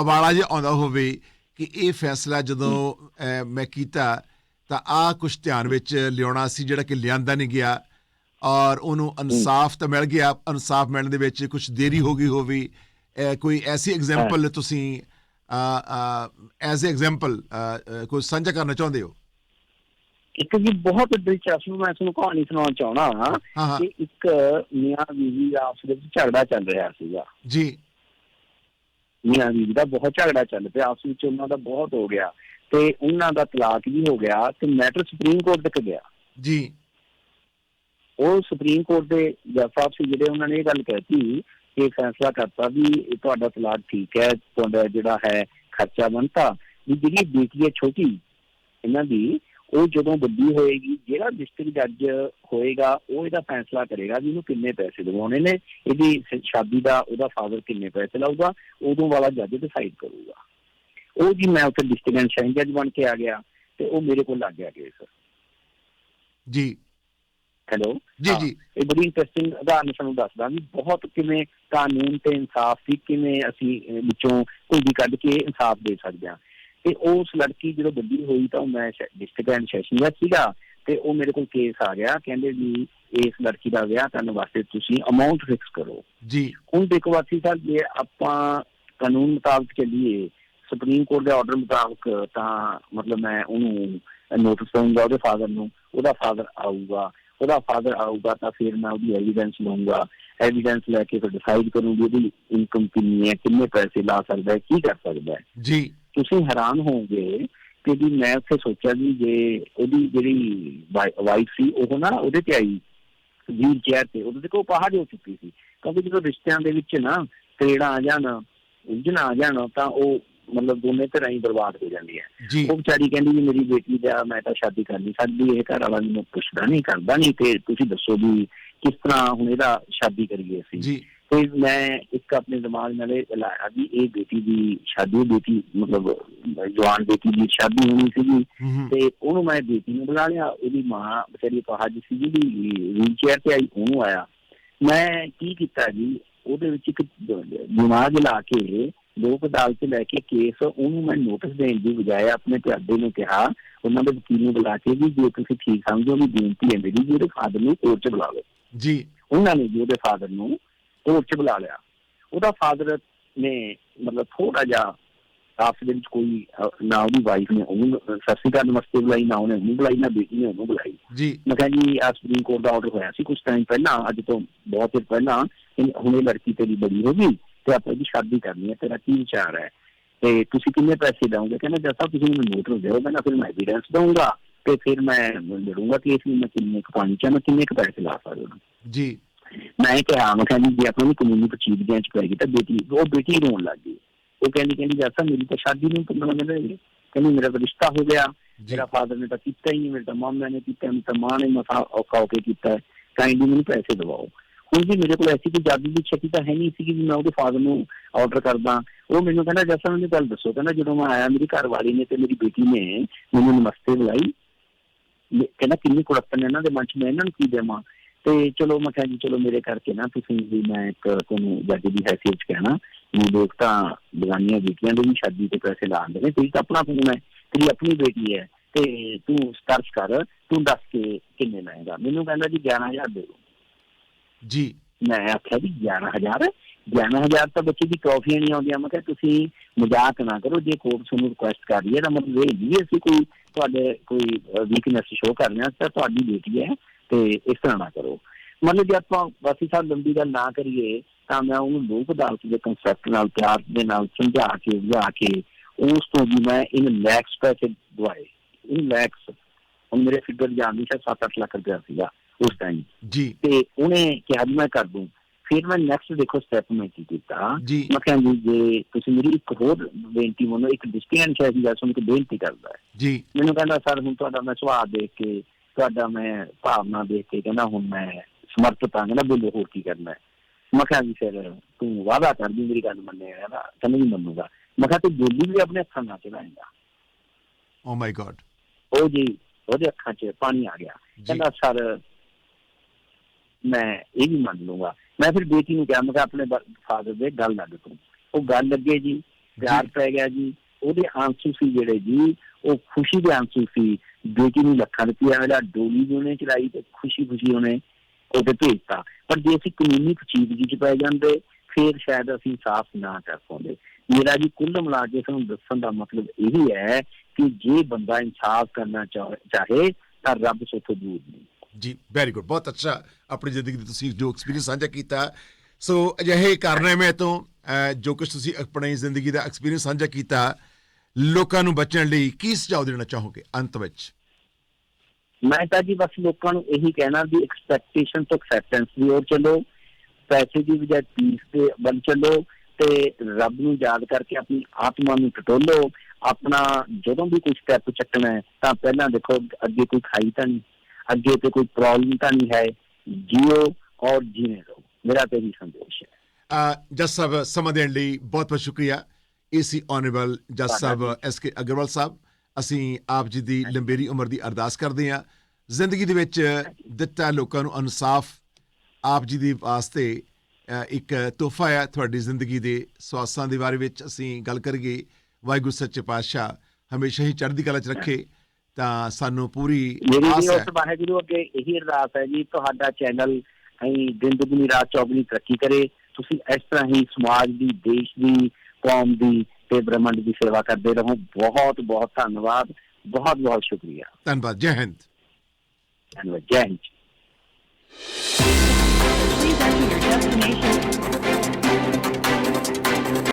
ਅਵਾਲਾ ਜਿਹਾ ਆਉਂਦਾ ਹੋਵੇ ਕਿ ਇਹ ਫੈਸਲਾ ਜਦੋਂ ਮੈਂ ਕੀਤਾ ਤਾਂ ਆ ਕੁਝ ਧਿਆਨ ਵਿੱਚ ਲਿਆਉਣਾ ਸੀ ਜਿਹੜਾ ਕਿ ਲਿਆਂਦਾ ਨਹੀਂ ਗਿਆ। ਔਰ ਉਹਨੂੰ ਇਨਸਾਫ ਤਾਂ ਮਿਲ ਗਿਆ ਇਨਸਾਫ ਮਿਲਣ ਦੇ ਵਿੱਚ ਕੁਝ ਦੇਰੀ ਹੋ ਗਈ ਹੋਵੇ। ਕੋਈ ਐਸੀ ਐਗਜ਼ਾਮਪਲ ਤੁਸੀਂ ਐਜ਼ ਐਗਜ਼ਾਮਪਲ ਕੋਈ ਸਾਂਝਾ ਕਰਨਾ ਚਾਹੁੰਦੇ ਹੋ? ਇੱਕ ਜੀ ਬਹੁਤ ਦਿਲਚਸਪ ਮੈਂ ਤੁਹਾਨੂੰ ਕਹਾਣੀ ਸੁਣਾਉਣਾ ਚਾਹਣਾ ਹਾਂ ਕਿ ਇੱਕ ਮੀਆਂ ਬੀਵੀ ਦਾ ਆਪਸ ਵਿੱਚ ਝਗੜਾ ਚੱਲ ਰਿਹਾ ਸੀਗਾ। ਜੀ। ਮੀਆਂ ਬੀਵੀ ਦਾ ਬਹੁਤ ਝਗੜਾ ਚੱਲ ਪਿਆ ਆਪਸ ਵਿੱਚ ਉਹਨਾਂ ਦਾ ਬਹੁਤ ਹੋ ਗਿਆ ਤੇ ਉਹਨਾਂ ਦਾ ਤਲਾਕ ਵੀ ਹੋ ਗਿਆ ਤੇ ਮੈਟਰ ਸੁਪਰੀਮ ਕੋਰਟ ਤੱਕ ਗਿਆ। ਜੀ। ਉਹ ਸੁਪਰੀਮ ਕੋਰਟ ਦੇ ਜੱਜ ਸਾਹਿਬ ਸੀ ਜਿਹੜੇ ਉਹਨਾਂ ਨੇ ਇਹ ਗੱਲ ਕਹਿਤੀ ਕਿ ਫੈਸਲਾ ਕਰਤਾ ਵੀ ਤੁਹਾਡਾ ਤਲਾਕ ਠੀਕ ਹੈ ਤੁਹਾਡਾ ਜਿਹੜਾ ਹੈ ਖਰਚਾ ਬਣਤਾ ਵੀ ਜਿਹੜੀ ਬੇਟੀ ਹੈ ਛੋਟੀ ਇਹਨਾਂ ਦੀ ਉਹ ਜਦੋਂ ਵੱਡੀ ਹੋਏਗੀ ਜਿਹੜਾ ਡਿਸਟ੍ਰਿਕਟ ਜੱਜ ਹੋਏਗਾ ਉਹ ਇਹਦਾ ਫੈਸਲਾ ਕਰੇਗਾ ਵੀ ਇਹਨੂੰ ਕਿੰਨੇ ਪੈਸੇ ਦਿਵਾਉਣੇ ਨੇ ਇਹਦੀ ਸ਼ਾਦੀ ਦਾ ਉਹਦਾ ਫਾਦਰ ਕਿੰਨੇ ਪੈਸੇ ਲਾਊਗਾ ਉਦੋਂ ਵਾਲਾ ਜੱਜ ਡਿਸਾਈਡ ਕਰੂਗਾ। ਉਹ ਜੀ ਮੈਂ ਉੱਥੇ ਡਿਸਟ੍ਰਿਕਟ ਐਂਡ ਸ਼ਾਈਨ ਜੱਜ ਬਣ ਕੇ ਆ ਗਿਆ ਤੇ ਉਹ ਮੇਰੇ ਕੋਲ ਲੱਗ ਗਿਆ ਕੇਸ ਜੀ। ਹੈਲੋ ਜੀ। ਜੀ। ਇਹ ਬੜੀ ਇੰਟਰਸਟਿੰਗ ਉਦਾਹਰਨ ਤੁਹਾਨੂੰ ਦੱਸਦਾ ਵੀ ਬਹੁਤ ਕਿਵੇਂ ਕਾਨੂੰਨ ਤੇ ਇਨਸਾਫ ਦੀ ਕਿਵੇਂ ਅਸੀਂ ਵਿੱਚੋਂ ਕੁੰਡੀ ਕੱਢ ਕੇ ਇਨਸਾਫ ਦੇ ਸਕਦੇ ਹਾਂ। ਤੇ ਉਸ ਲੜਕੀ ਜਦੋਂ ਵੱਡੀ ਹੋਈ ਤਾਂ ਮੈਂ ਡਿਸਟ੍ਰਿਕਟ ਐਂਡ ਸੈਸ਼ਨ ਵਿੱਚ ਸੀਗਾ ਤੇ ਉਹ ਮੇਰੇ ਕੋਲ ਕੇਸ ਆ ਗਿਆ ਕਹਿੰਦੇ ਵੀ ਇਸ ਲੜਕੀ ਦਾ ਵਿਆਹ ਕਰਨ ਵਾਸਤੇ ਤੁਸੀਂ ਅਮਾਉਂਟ ਫਿਕਸ ਕਰੋ। ਜੀ। ਹੁਣ ਦੇਖੋ ਵਾਸੀ ਸਾਹਿਬ ਜੇ ਆਪਾਂ ਕਾਨੂੰਨ ਮੁਤਾਬਕ ਚੱਲੀਏ ਸੁਪਰੀਮ ਕੋਰਟ ਦੇ ਆਰਡਰ ਮੁਤਾਬਕ ਤਾਂ ਮਤਲਬ ਮੈਂ ਉਹਨੂੰ ਨੋਟਿਸ ਦਊਂਗਾ ਉਹਦੇ ਫਾਦਰ ਨੂੰ ਉਹਦਾ ਫਾਦਰ ਆਊਗਾ ਉਹਦਾ ਫਾਦਰ ਆਊਗਾ ਤਾਂ ਫਿਰ ਮੈਂ ਉਹਦੀ ਐਵੀਡੈਂਸ ਲਵਾਂਗਾ ਐਵੀਡੈਂਸ ਲੈ ਕੇ ਫਿਰ ਡਿਸਾਈਡ ਕਰੂੰਗੀ ਉਹਦੀ ਇਨਕਮ ਕਿੰਨੀ ਹੈ ਕਿੰਨੇ ਪੈਸੇ ਲਾ ਸਕਦਾ ਹੈ ਕੀ ਕਰ ਸਕਦਾ ਹੈ। ਜੀ। ਤੁਸੀਂ ਹੈਰਾਨ ਹੋਵੋਗੇ ਕਿ ਵੀ ਮੈਂ ਉੱਥੇ ਸੋਚਿਆ ਵੀ ਜੇ ਉਹਦੀ ਜਿਹੜੀ ਵਾਈਫ ਸੀ ਉਹ ਨਾ ਉਹਦੇ ਤੇ ਆਈ ਵੀਲ ਚੇਅਰ ਤੇ ਉਹਦੇ ਤੇ ਕੋ ਪਹਾੜ ਹੋ ਚੁੱਕੀ ਸੀ। ਕਿਉਂਕਿ ਜਦੋਂ ਰਿਸ਼ਤਿਆਂ ਦੇ ਵਿੱਚ ਨਾ ਤੇੜਾ ਆ ਜਾਣ ਉਲਝਣ ਆ ਜਾਣ ਤਾਂ ਉਹ ਮਤਲਬ ਦੋਨੇ ਤਰ੍ਹਾਂ ਹੀ ਬਰਬਾਦ ਹੋ ਜਾਂਦੀ ਹੈ। ਉਹ ਵਿਚਾਰੀ ਕਹਿੰਦੀ ਵੀ ਮੇਰੀ ਬੇਟੀ ਦਾ ਮੈਂ ਤਾਂ ਸ਼ਾਦੀ ਕਰ ਨਹੀਂ ਸਕਦੀ ਇਹ ਘਰ ਵਾਲਾ ਮੈਨੂੰ ਪੁੱਛਦਾ ਨਹੀਂ ਕਰਦਾ ਨਹੀਂ ਤੇ ਤੁਸੀਂ ਦੱਸੋ ਵੀ ਕਿਸ ਤਰ੍ਹਾਂ ਹੁਣ ਇਹਦਾ ਸ਼ਾਦੀ ਕਰੀਏ ਅਸੀਂ? ਜੀ ਤੇ ਮੈਂ ਇੱਕ ਆਪਣੇ ਦਿਮਾਗ ਨਾਲ ਇਹ ਲਾਇਆ ਵੀ ਇਹ ਬੇਟੀ ਦੀ ਸ਼ਾਦੀ ਬੇਟੀ ਮਤਲਬ ਜਵਾਨ ਬੇਟੀ ਦੀ ਸ਼ਾਦੀ ਹੋਣੀ ਸੀਗੀ ਤੇ ਉਹਨੂੰ ਮੈਂ ਬੇਟੀ ਨੂੰ ਬੁਲਾ ਲਿਆ ਉਹਦੀ ਮਾਂ ਵਿਚਾਰੀ ਪਹਾਜ ਸੀ ਜਿਹੜੀ ਵੀਲ ਚੇਅਰ ਤੇ ਆਈ ਉਹਨੂੰ ਆਇਆ। ਮੈਂ ਕੀ ਕੀਤਾ ਜੀ ਉਹਦੇ ਵਿੱਚ ਇੱਕ ਦਿਮਾਗ ਲਾ ਕੇ ਲੋਕ ਅਦਾਲਤ ਲੈ ਕੇ ਕੇਸ ਉਹਨੂੰ ਮੈਂ ਨੋਟਿਸ ਦੇਣ ਦੀ ਬਜਾਏ ਆਪਣੇ ਪਿਆਦੇ ਨੂੰ ਕਿਹਾ ਉਹਨਾਂ ਦੇ ਵਕੀਲ ਨੂੰ ਬੁਲਾ ਕੇ ਵੀ ਜੇ ਤੁਸੀਂ ਠੀਕ ਸਮਝੋ ਵੀ ਬੇਨਤੀ ਹੈ ਮੇਰੀ ਉਹਦੇ ਫਾਦਰ ਨੂੰ ਕੋਰਟ 'ਚ ਬੁਲਾ ਲਓ ਜੀ। ਉਹਨਾਂ ਨੇ ਜੀ ਉਹਦੇ ਫਾਦਰ ਨੂੰ ਕੋਰਟ 'ਚ ਬੁਲਾ ਲਿਆ। ਉਹਦਾ ਫਾਦਰ ਨੇ ਮਤਲਬ ਥੋੜਾ ਜਿਹਾ ਆਪਸ ਦੇ ਵਿੱਚ ਕੋਈ ਨਾ ਉਹਦੀ ਵਾਈਫ ਨੇ ਉਹਨੂੰ ਸਤਿ ਸ਼੍ਰੀ ਅਕਾਲ ਨਮਸਤੇ ਬੁਲਾਈ ਨਾ ਉਹਨੇ ਉਹਨੂੰ ਬੁਲਾਈ ਨਾ ਬੇਟੀ ਨੇ ਉਹਨੂੰ ਬੁਲਾਈ। ਜੀ। ਮੈਂ ਕਿਹਾ ਜੀ ਆ ਸੁਪਰੀਮ ਕੋਰਟ ਦਾ ਆਰਡਰ ਹੋਇਆ ਸੀ ਕੁਝ ਟਾਈਮ ਪਹਿਲਾਂ ਅੱਜ ਤੋਂ ਬਹੁਤ ਚਿਰ ਪਹਿਲਾਂ ਹੁਣ ਇਹ ਲੜਕੀ ਤੇਰੀ ਬੜੀ ਹੋ ਗਈ ਤੇ ਆਪਾਂ ਇਹਦੀ ਸ਼ਾਦੀ ਕਰਨੀ ਹੈ ਤੇਰਾ ਕੀ ਵਿਚਾਰ ਹੈ? ਤੇ ਤੁਸੀਂ ਕਿੰਨੇ ਪੈਸੇ ਦਓਗੇ? ਕਹਿੰਦਾ ਜਦ ਤੱਕ ਤੁਸੀਂ ਮੈਨੂੰ ਨੋਟਿਸ ਦਿਓ ਮੈਂ ਫਿਰ ਮੈਂ ਐਵੀਡੈਂਸ ਦਊਂਗਾ ਤੇ ਫਿਰ ਮੈਂ ਲੜੂੰਗਾ ਕਿ ਇਸ ਨੂੰ ਮੈਂ ਕਿੰਨੇ ਕੁ ਪਾਣੀ ਚਾਹ ਮੈਂ ਕਿੰਨੇ ਕੁ ਪੈਸੇ ਲਾ ਸਕਦਾ? ਜੀ। ਮੈਂ ਕਿਹਾ ਮੈਂ ਕਹਿੰਦੀ ਜੇ ਆਪਾਂ ਨੂੰ ਕਾਨੂੰਨੀ ਪ੍ਰਚੀਦਗੀਆਂ ਚ ਪੈ ਗਈ ਤਾਂ ਬੇਟੀ ਉਹ ਬੇਟੀ ਰੋਣ ਲੱਗ ਗਈ। ਉਹ ਕਹਿੰਦੀ ਕਹਿੰਦੀ ਤੱਕ ਮੇਰੀ ਤਾਂ ਸ਼ਾਦੀ ਨਹੀਂ ਦਿਨ ਰਹੇ ਕਹਿੰਦੀ ਮੇਰਾ ਤਾਂ ਰਿਸ਼ਤਾ ਹੋ ਗਿਆ। ਮੇਰਾ ਫਾਦਰ ਨੇ ਤਾਂ ਕੀਤਾ ਹੀ ਨਹੀਂ ਮੇਰੇ ਤਾਂ ਮਾਮਾ ਨੇ ਕੀਤਾ ਮੇਰੇ ਤਾਂ ਮਾਂ ਨੇ ਮਸਾ ਔਖਾ ਹੋ ਕੇ ਕੀਤਾ। ਕਾਈਂਡਲੀ ਮੈਨੂੰ ਪੈਸੇ ਦਿਵਾਓ। ਹੁਣ ਜੀ ਮੇਰੇ ਕੋਲ ਐਸੀ ਕੋਈ ਜਾਦੂ ਦੀ ਛੱਤੀ ਤਾਂ ਹੈ ਨਹੀਂ ਸੀ ਕਿ ਵੀ ਮੈਂ ਉਹਦੇ ਫਾਦਰ ਨੂੰ ਆਰਡਰ ਕਰਦਾ। ਉਹ ਮੈਨੂੰ ਕਹਿੰਦਾ ਜੱਸਾ ਮੈਨੂੰ ਗੱਲ ਦੱਸੋ। ਕਹਿੰਦਾ ਜਦੋਂ ਮੈਂ ਆਇਆ ਮੇਰੀ ਘਰ ਵਾਲੀ ਨੇ ਤੇ ਮੇਰੀ ਬੇਟੀ ਨੇ ਮੈਨੂੰ ਨਮਸਤੇ ਬੁਲਾਈ। ਕਹਿੰਦਾ ਕਿੰਨੀ ਕੁੜੱਤਨ ਇਹਨਾਂ ਦੇ ਮਨ ਚ ਮੈਂ ਇਹਨਾਂ ਨੂੰ ਕੀ ਦੇਵਾਂ? ਤੇ ਚਲੋ ਮੈਂ ਕਿਹਾ ਜੀ ਚਲੋ ਮੇਰੇ ਕਰਕੇ ਨਾ ਤੁਸੀਂ ਵੀ ਮੈਂ ਇੱਕ ਤੁਹਾਨੂੰ ਜੱਜ ਦੀ ਹੈਸੀਅਤ ਕਹਿਣਾ ਵੀ ਲੋਕ ਤਾਂ ਬਗਾਨੀਆਂ ਬੇਟੀਆਂ ਦੇ ਵੀ ਸ਼ਾਦੀ ਤੇ ਪੈਸੇ ਲਾਉਂਦੇ ਨੇ ਤੇਰੀ ਤਾਂ ਆਪਣਾ ਫੋਨ ਹੈ ਤੇਰੀ ਆਪਣੀ ਬੇਟੀ ਹੈ ਤੇ ਤੂੰ ਸਰਚ ਕਰ ਤੂੰ ਦੱਸ ਕੇ ਕਿੰਨੇ ਲਏਗਾ। ਮੈਨੂੰ ਕਹਿੰਦਾ ਜੀ 11000 ਦੇ ਦਿਓ। ਜੀ। ਮੈਂ ਆਖਿਆ ਵੀ 11000 11000 ਤਾਂ ਬੱਚੇ ਦੀ ਟਰੋਫੀਆਂ ਨਹੀਂ ਆਉਂਦੀਆਂ। ਮੈਂ ਕਿਹਾ ਤੁਸੀਂ ਮਜ਼ਾਕ ਨਾ ਕਰੋ ਜੇ ਕੋਰਟ ਤੁਹਾਨੂੰ ਰਿਕੁਐਸਟ ਕਰ ਰਹੀ ਹੈ ਤਾਂ ਮਤਲਬ ਇਹ ਨਹੀਂ ਵੀ ਅਸੀਂ ਕੋਈ ਤੁਹਾਡੇ ਕੋਈ ਵੀਕਨੈਸ ਸ਼ੋ ਕਰਨਾ ਤਾਂ ਤੁਹਾਡੀ ਬੇਟੀ ਹੈ ਤੇ ਇਸ ਤਰ੍ਹਾਂ ਨਾ ਕਰੋ। ਮਤਲਬ ਜੇ ਆਪਾਂ ਵਾਸੀ ਸਾਹਿਬ ਲੰਬੀ ਗੱਲ ਨਾ ਕਰੀਏ ਤਾਂ ਮੈਂ ਉਹਨੂੰ ਲੋਕ ਅਦਾਲਤ ਦੇ ਕੰਸੈਪਟ ਨਾਲ ਪਿਆਰ ਦੇ ਨਾਲ ਸਮਝਾ ਕੇ ਬੁਝਾ ਕੇ ਉਸ ਤੋਂ ਵੀ ਮੈਂ ਇਨ ਲੈਕਸ ਪੈਸੇ ਦਵਾਏ। ਇਨ ਲੈਕਸ ਹੁਣ ਮੇਰੇ ਫਿਗਰ ਜਾਂਦੀ ਸੀ 7-8 ਲੱਖ ਰੁਪਇਆ ਸੀਗਾ ਉਸ ਟਾਈਮ ਜੀ। ਤੇ ਉਹਨੇ ਕਿਹਾ ਮੈਂ ਕਰ ਦੂੰ। ਫਿਰ ਮੈਂ ਨੈਕਸਟ ਦੇਖੋ ਸਟੈਪ ਮੈਂ ਕੀ ਕੀਤਾ। ਮੈਂ ਕਿਹਾ ਜੀ ਜੇ ਤੁਸੀਂ ਮੇਰੀ ਇੱਕ ਹੋਰ ਬੇਨਤੀ ਮੰਨੋ ਇੱਕ ਡਿਸਟੈਂਸ ਹੈ ਜੀ ਸੁਣ ਕੇ ਬੇਨਤੀ ਕਰਦਾ ਹੈ। ਜੀ। ਮੈਨੂੰ ਕਹਿੰਦਾ ਸਰ ਹੁਣ ਤੁਹਾਡਾ ਮੈਂ ਸੁਭਾਅ ਦੇਖ ਕੇ ਤੁਹਾਡਾ ਮੈਂ ਭਾਵਨਾ ਦੇਖ ਕੇ ਕਹਿੰਦਾ ਹੁਣ ਮੈਂ ਸਮਰਪਿਤ ਹਾਂ ਕਹਿੰਦਾ ਬੋਲੋ ਹੋਰ ਕੀ ਕਰਨਾ ਹੈ? ਮੈਂ ਕਿਹਾ ਜੀ ਫਿਰ ਤੂੰ ਵਾਅਦਾ ਕਰ ਦੀ ਮੇਰੀ ਗੱਲ ਮੰਨੇਗਾ ਕਹਿੰਦਾ ਕਹਿੰਦਾ ਨਹੀਂ ਮੰਨੂਗਾ। ਮੈਂ ਕਿਹਾ ਤੂੰ ਬੋਲੀ ਵੀ ਆਪਣੇ ਅੱਖਾਂ ਨਾਲ ਚਲਾਏਗਾ ਓ ਮਾਈ ਗॉड ਉਹ ਜੀ ਉਹਦੇ ਅੱਖਾਂ 'ਚ ਪਾਣੀ ਆ ਗਿਆ। ਕਹਿੰਦਾ ਸਰ ਮੈਂ ਇਹ ਵੀ ਮੰਨ ਲੂੰਗਾ ਮੈਂ ਫਿਰ ਬੇਟੀ ਨੂੰ ਕਿਹਾ ਮੈਂ ਕਿਹਾ ਆਪਣੇ ਫਾਦਰ ਦੇ ਗੱਲ ਲੱਗ ਤੂੰ ਉਹ ਗੱਲ ਲੱਗੇ ਜੀ ਪਿਆਰ ਪੈ ਗਿਆ ਜੀ। ਉਹਦੇ ਆਂਸੂ ਸੀ ਜਿਹੜੇ ਜੀ ਉਹ ਖੁਸ਼ੀ ਦੇ ਆਂਸੂ ਸੀ। ਬੇਟੀ ਨੂੰ ਲੱਖਾਂ ਰੁਪਇਆ ਵਾਲਾ ਡੋਲੀ ਵੀ ਉਹਨੇ ਚਲਾਈ ਤੇ ਖੁਸ਼ੀ ਖੁਸ਼ੀ ਉਹਨੇ ਉਹਦੇ ਭੇਜਤਾ ਪਰ ਜੇ ਅਸੀਂ ਕਾਨੂੰਨੀ ਪਚੀਦਗੀ ਚ ਪੈ ਜਾਂਦੇ, ਫਿਰ ਸ਼ਾਇਦ ਅਸੀਂ ਸਾਫ਼ ਨਾ ਕਰ ਪਾਉਂਦੇ। ਮੇਰਾ ਜੀ ਕੁੱਲ ਮਿਲਾ ਕੇ ਤੁਹਾਨੂੰ ਦੱਸਣ ਦਾ ਮਤਲਬ ਇਹੀ ਹੈ ਕਿ ਜੇ ਬੰਦਾ ਇਨਸਾਫ ਕਰਨਾ ਚਾਹੇ ਤਾਂ ਰੱਬ ਸੋਥੋਂ ਦੂਰ ਨਹੀਂ। ਜੀ ਵੈਰੀ ਗੁੱਡ ਬਹੁਤ ਅੱਛਾ ਆਪਣੀ ਜ਼ਿੰਦਗੀ ਦੇ ਤੁਸੀਂ ਜੋ ਐਕਸਪੀਰੀਅੰਸ ਸਾਂਝਾ ਕੀਤਾ। ਸੋ ਅਜਿਹੇ ਕਾਰਨਾਮੇ ਤੋਂ ਜੋ ਕੁਝ ਤੁਸੀਂ ਆਪਣੀ ਜ਼ਿੰਦਗੀ ਦਾ ਐਕਸਪੀਰੀਅੰਸ ਸਾਂਝਾ ਕੀਤਾ ਲੋਕਾਂ ਨੂੰ ਬਚਣ ਲਈ ਕੀ ਸੁਝਾਅ ਦੇਣਾ ਚਾਹੋਗੇ ਅੰਤ ਵਿੱਚ? ਮੈਂ ਤਾਂ ਜੀ ਬਸ ਲੋਕਾਂ ਨੂੰ ਇਹੀ ਕਹਿਣਾ ਵੀ ਐਕਸਪੈਕਟੇਸ਼ਨ ਤੋਂ ਐਕਸੈਪਟੈਂਸ ਦੀ ओर ਚੱਲੋ ਪੈਸੇ ਦੀ ਬਜਾਏ ਪੀਸ ਤੇ ਬਣ ਚੱਲੋ ਤੇ ਰੱਬ ਨੂੰ ਯਾਦ ਕਰਕੇ ਆਪਣੀ ਆਤਮਾ ਨੂੰ ਟਟੋਲੋ ਆਪਣਾ ਜਦੋਂ ਵੀ ਕੋਈ ਸਟੈਪ ਚੱਕਣਾ ਹੈ ਤਾਂ ਪਹਿਲਾਂ ਦੇਖੋ ਅੱਗੇ ਕੋਈ ਖਾਈ ਤਾਂ ਨਹੀਂ ਅੱਗੇ ਤੇ ਕੋਈ ਪ੍ਰੋਬਲਮ ਤਾਂ ਨਹੀਂ ਹੈ ਜੀਓ ਔਰ ਜੀਣੇ ਰਹੋ। ਮੇਰਾ ਤੇ ਇਹੀ ਸੰਦੇਸ਼ ਹੈ। ਜੱਜ ਸਾਹਿਬ ਸਮਾਂ ਦੇਣ ਲਈ ਬਹੁਤ ਬਹੁਤ ਸ਼ੁਕਰੀਆ। ਏਸੀ ਆਨਰੇਬਲ ਜੱਜ ਸਾਹਿਬ ਐਸ ਕੇ ਅਗਰਵਾਲ ਸਾਹਿਬ ਅਸੀਂ ਆਪ ਜੀ ਦੀ ਲੰਬੇਰੀ ਉਮਰ ਦੀ ਅਰਦਾਸ ਕਰਦੇ ਹਾਂ। ਜ਼ਿੰਦਗੀ ਦੇ ਵਿੱਚ ਦਿੱਤਾ ਲੋਕਾਂ ਨੂੰ ਇਨਸਾਫ ਆਪ ਜੀ ਦੀ ਵਾਸਤੇ ਇੱਕ ਤੋਹਫਾ ਹੈ ਤੁਹਾਡੀ ਜ਼ਿੰਦਗੀ ਦੇ ਸਵਾਸਾਂ ਦੇ ਬਾਰੇ ਵਿੱਚ ਅਸੀਂ ਗੱਲ ਕਰੀਏ। ਵਾਹਿਗੁਰੂ ਸੱਚੇ ਪਾਤਸ਼ਾਹ ਹਮੇਸ਼ਾ ਹੀ ਚੜ੍ਹਦੀ ਕਲਾ 'ਚ ਰੱਖੇ ਤਾਂ ਸਾਨੂੰ ਪੂਰੀ ਆਸ ਹੈ। ਵਾਹਿਗੁਰੂ ਅੱਗੇ ਇਹੀ ਅਰਦਾਸ ਹੈ ਜੀ ਤੁਹਾਡਾ ਚੈਨਲ ਅਸੀਂ ਦਿਨ ਦੁਗਣੀ ਰਾਤ ਚੌਗਣੀ ਤਰੱਕੀ ਕਰੇ। ਤੁਸੀਂ ਇਸ ਤਰ੍ਹਾਂ ਹੀ ਸਮਾਜ ਦੀ ਦੇਸ਼ ਦੀ ਕੌਮ ਦੀ ਤੇ ਬ੍ਰਹਮੰਡ ਦੀ ਸੇਵਾ ਕਰਦੇ ਰਹੋ। ਬਹੁਤ ਬਹੁਤ ਧੰਨਵਾਦ। ਬਹੁਤ ਬਹੁਤ ਸ਼ੁਕਰੀਆ। ਧੰਨਵਾਦ। ਜੈ ਹਿੰਦ। ਧੰਨਵਾਦ। ਜੈ Hind Please enter your destination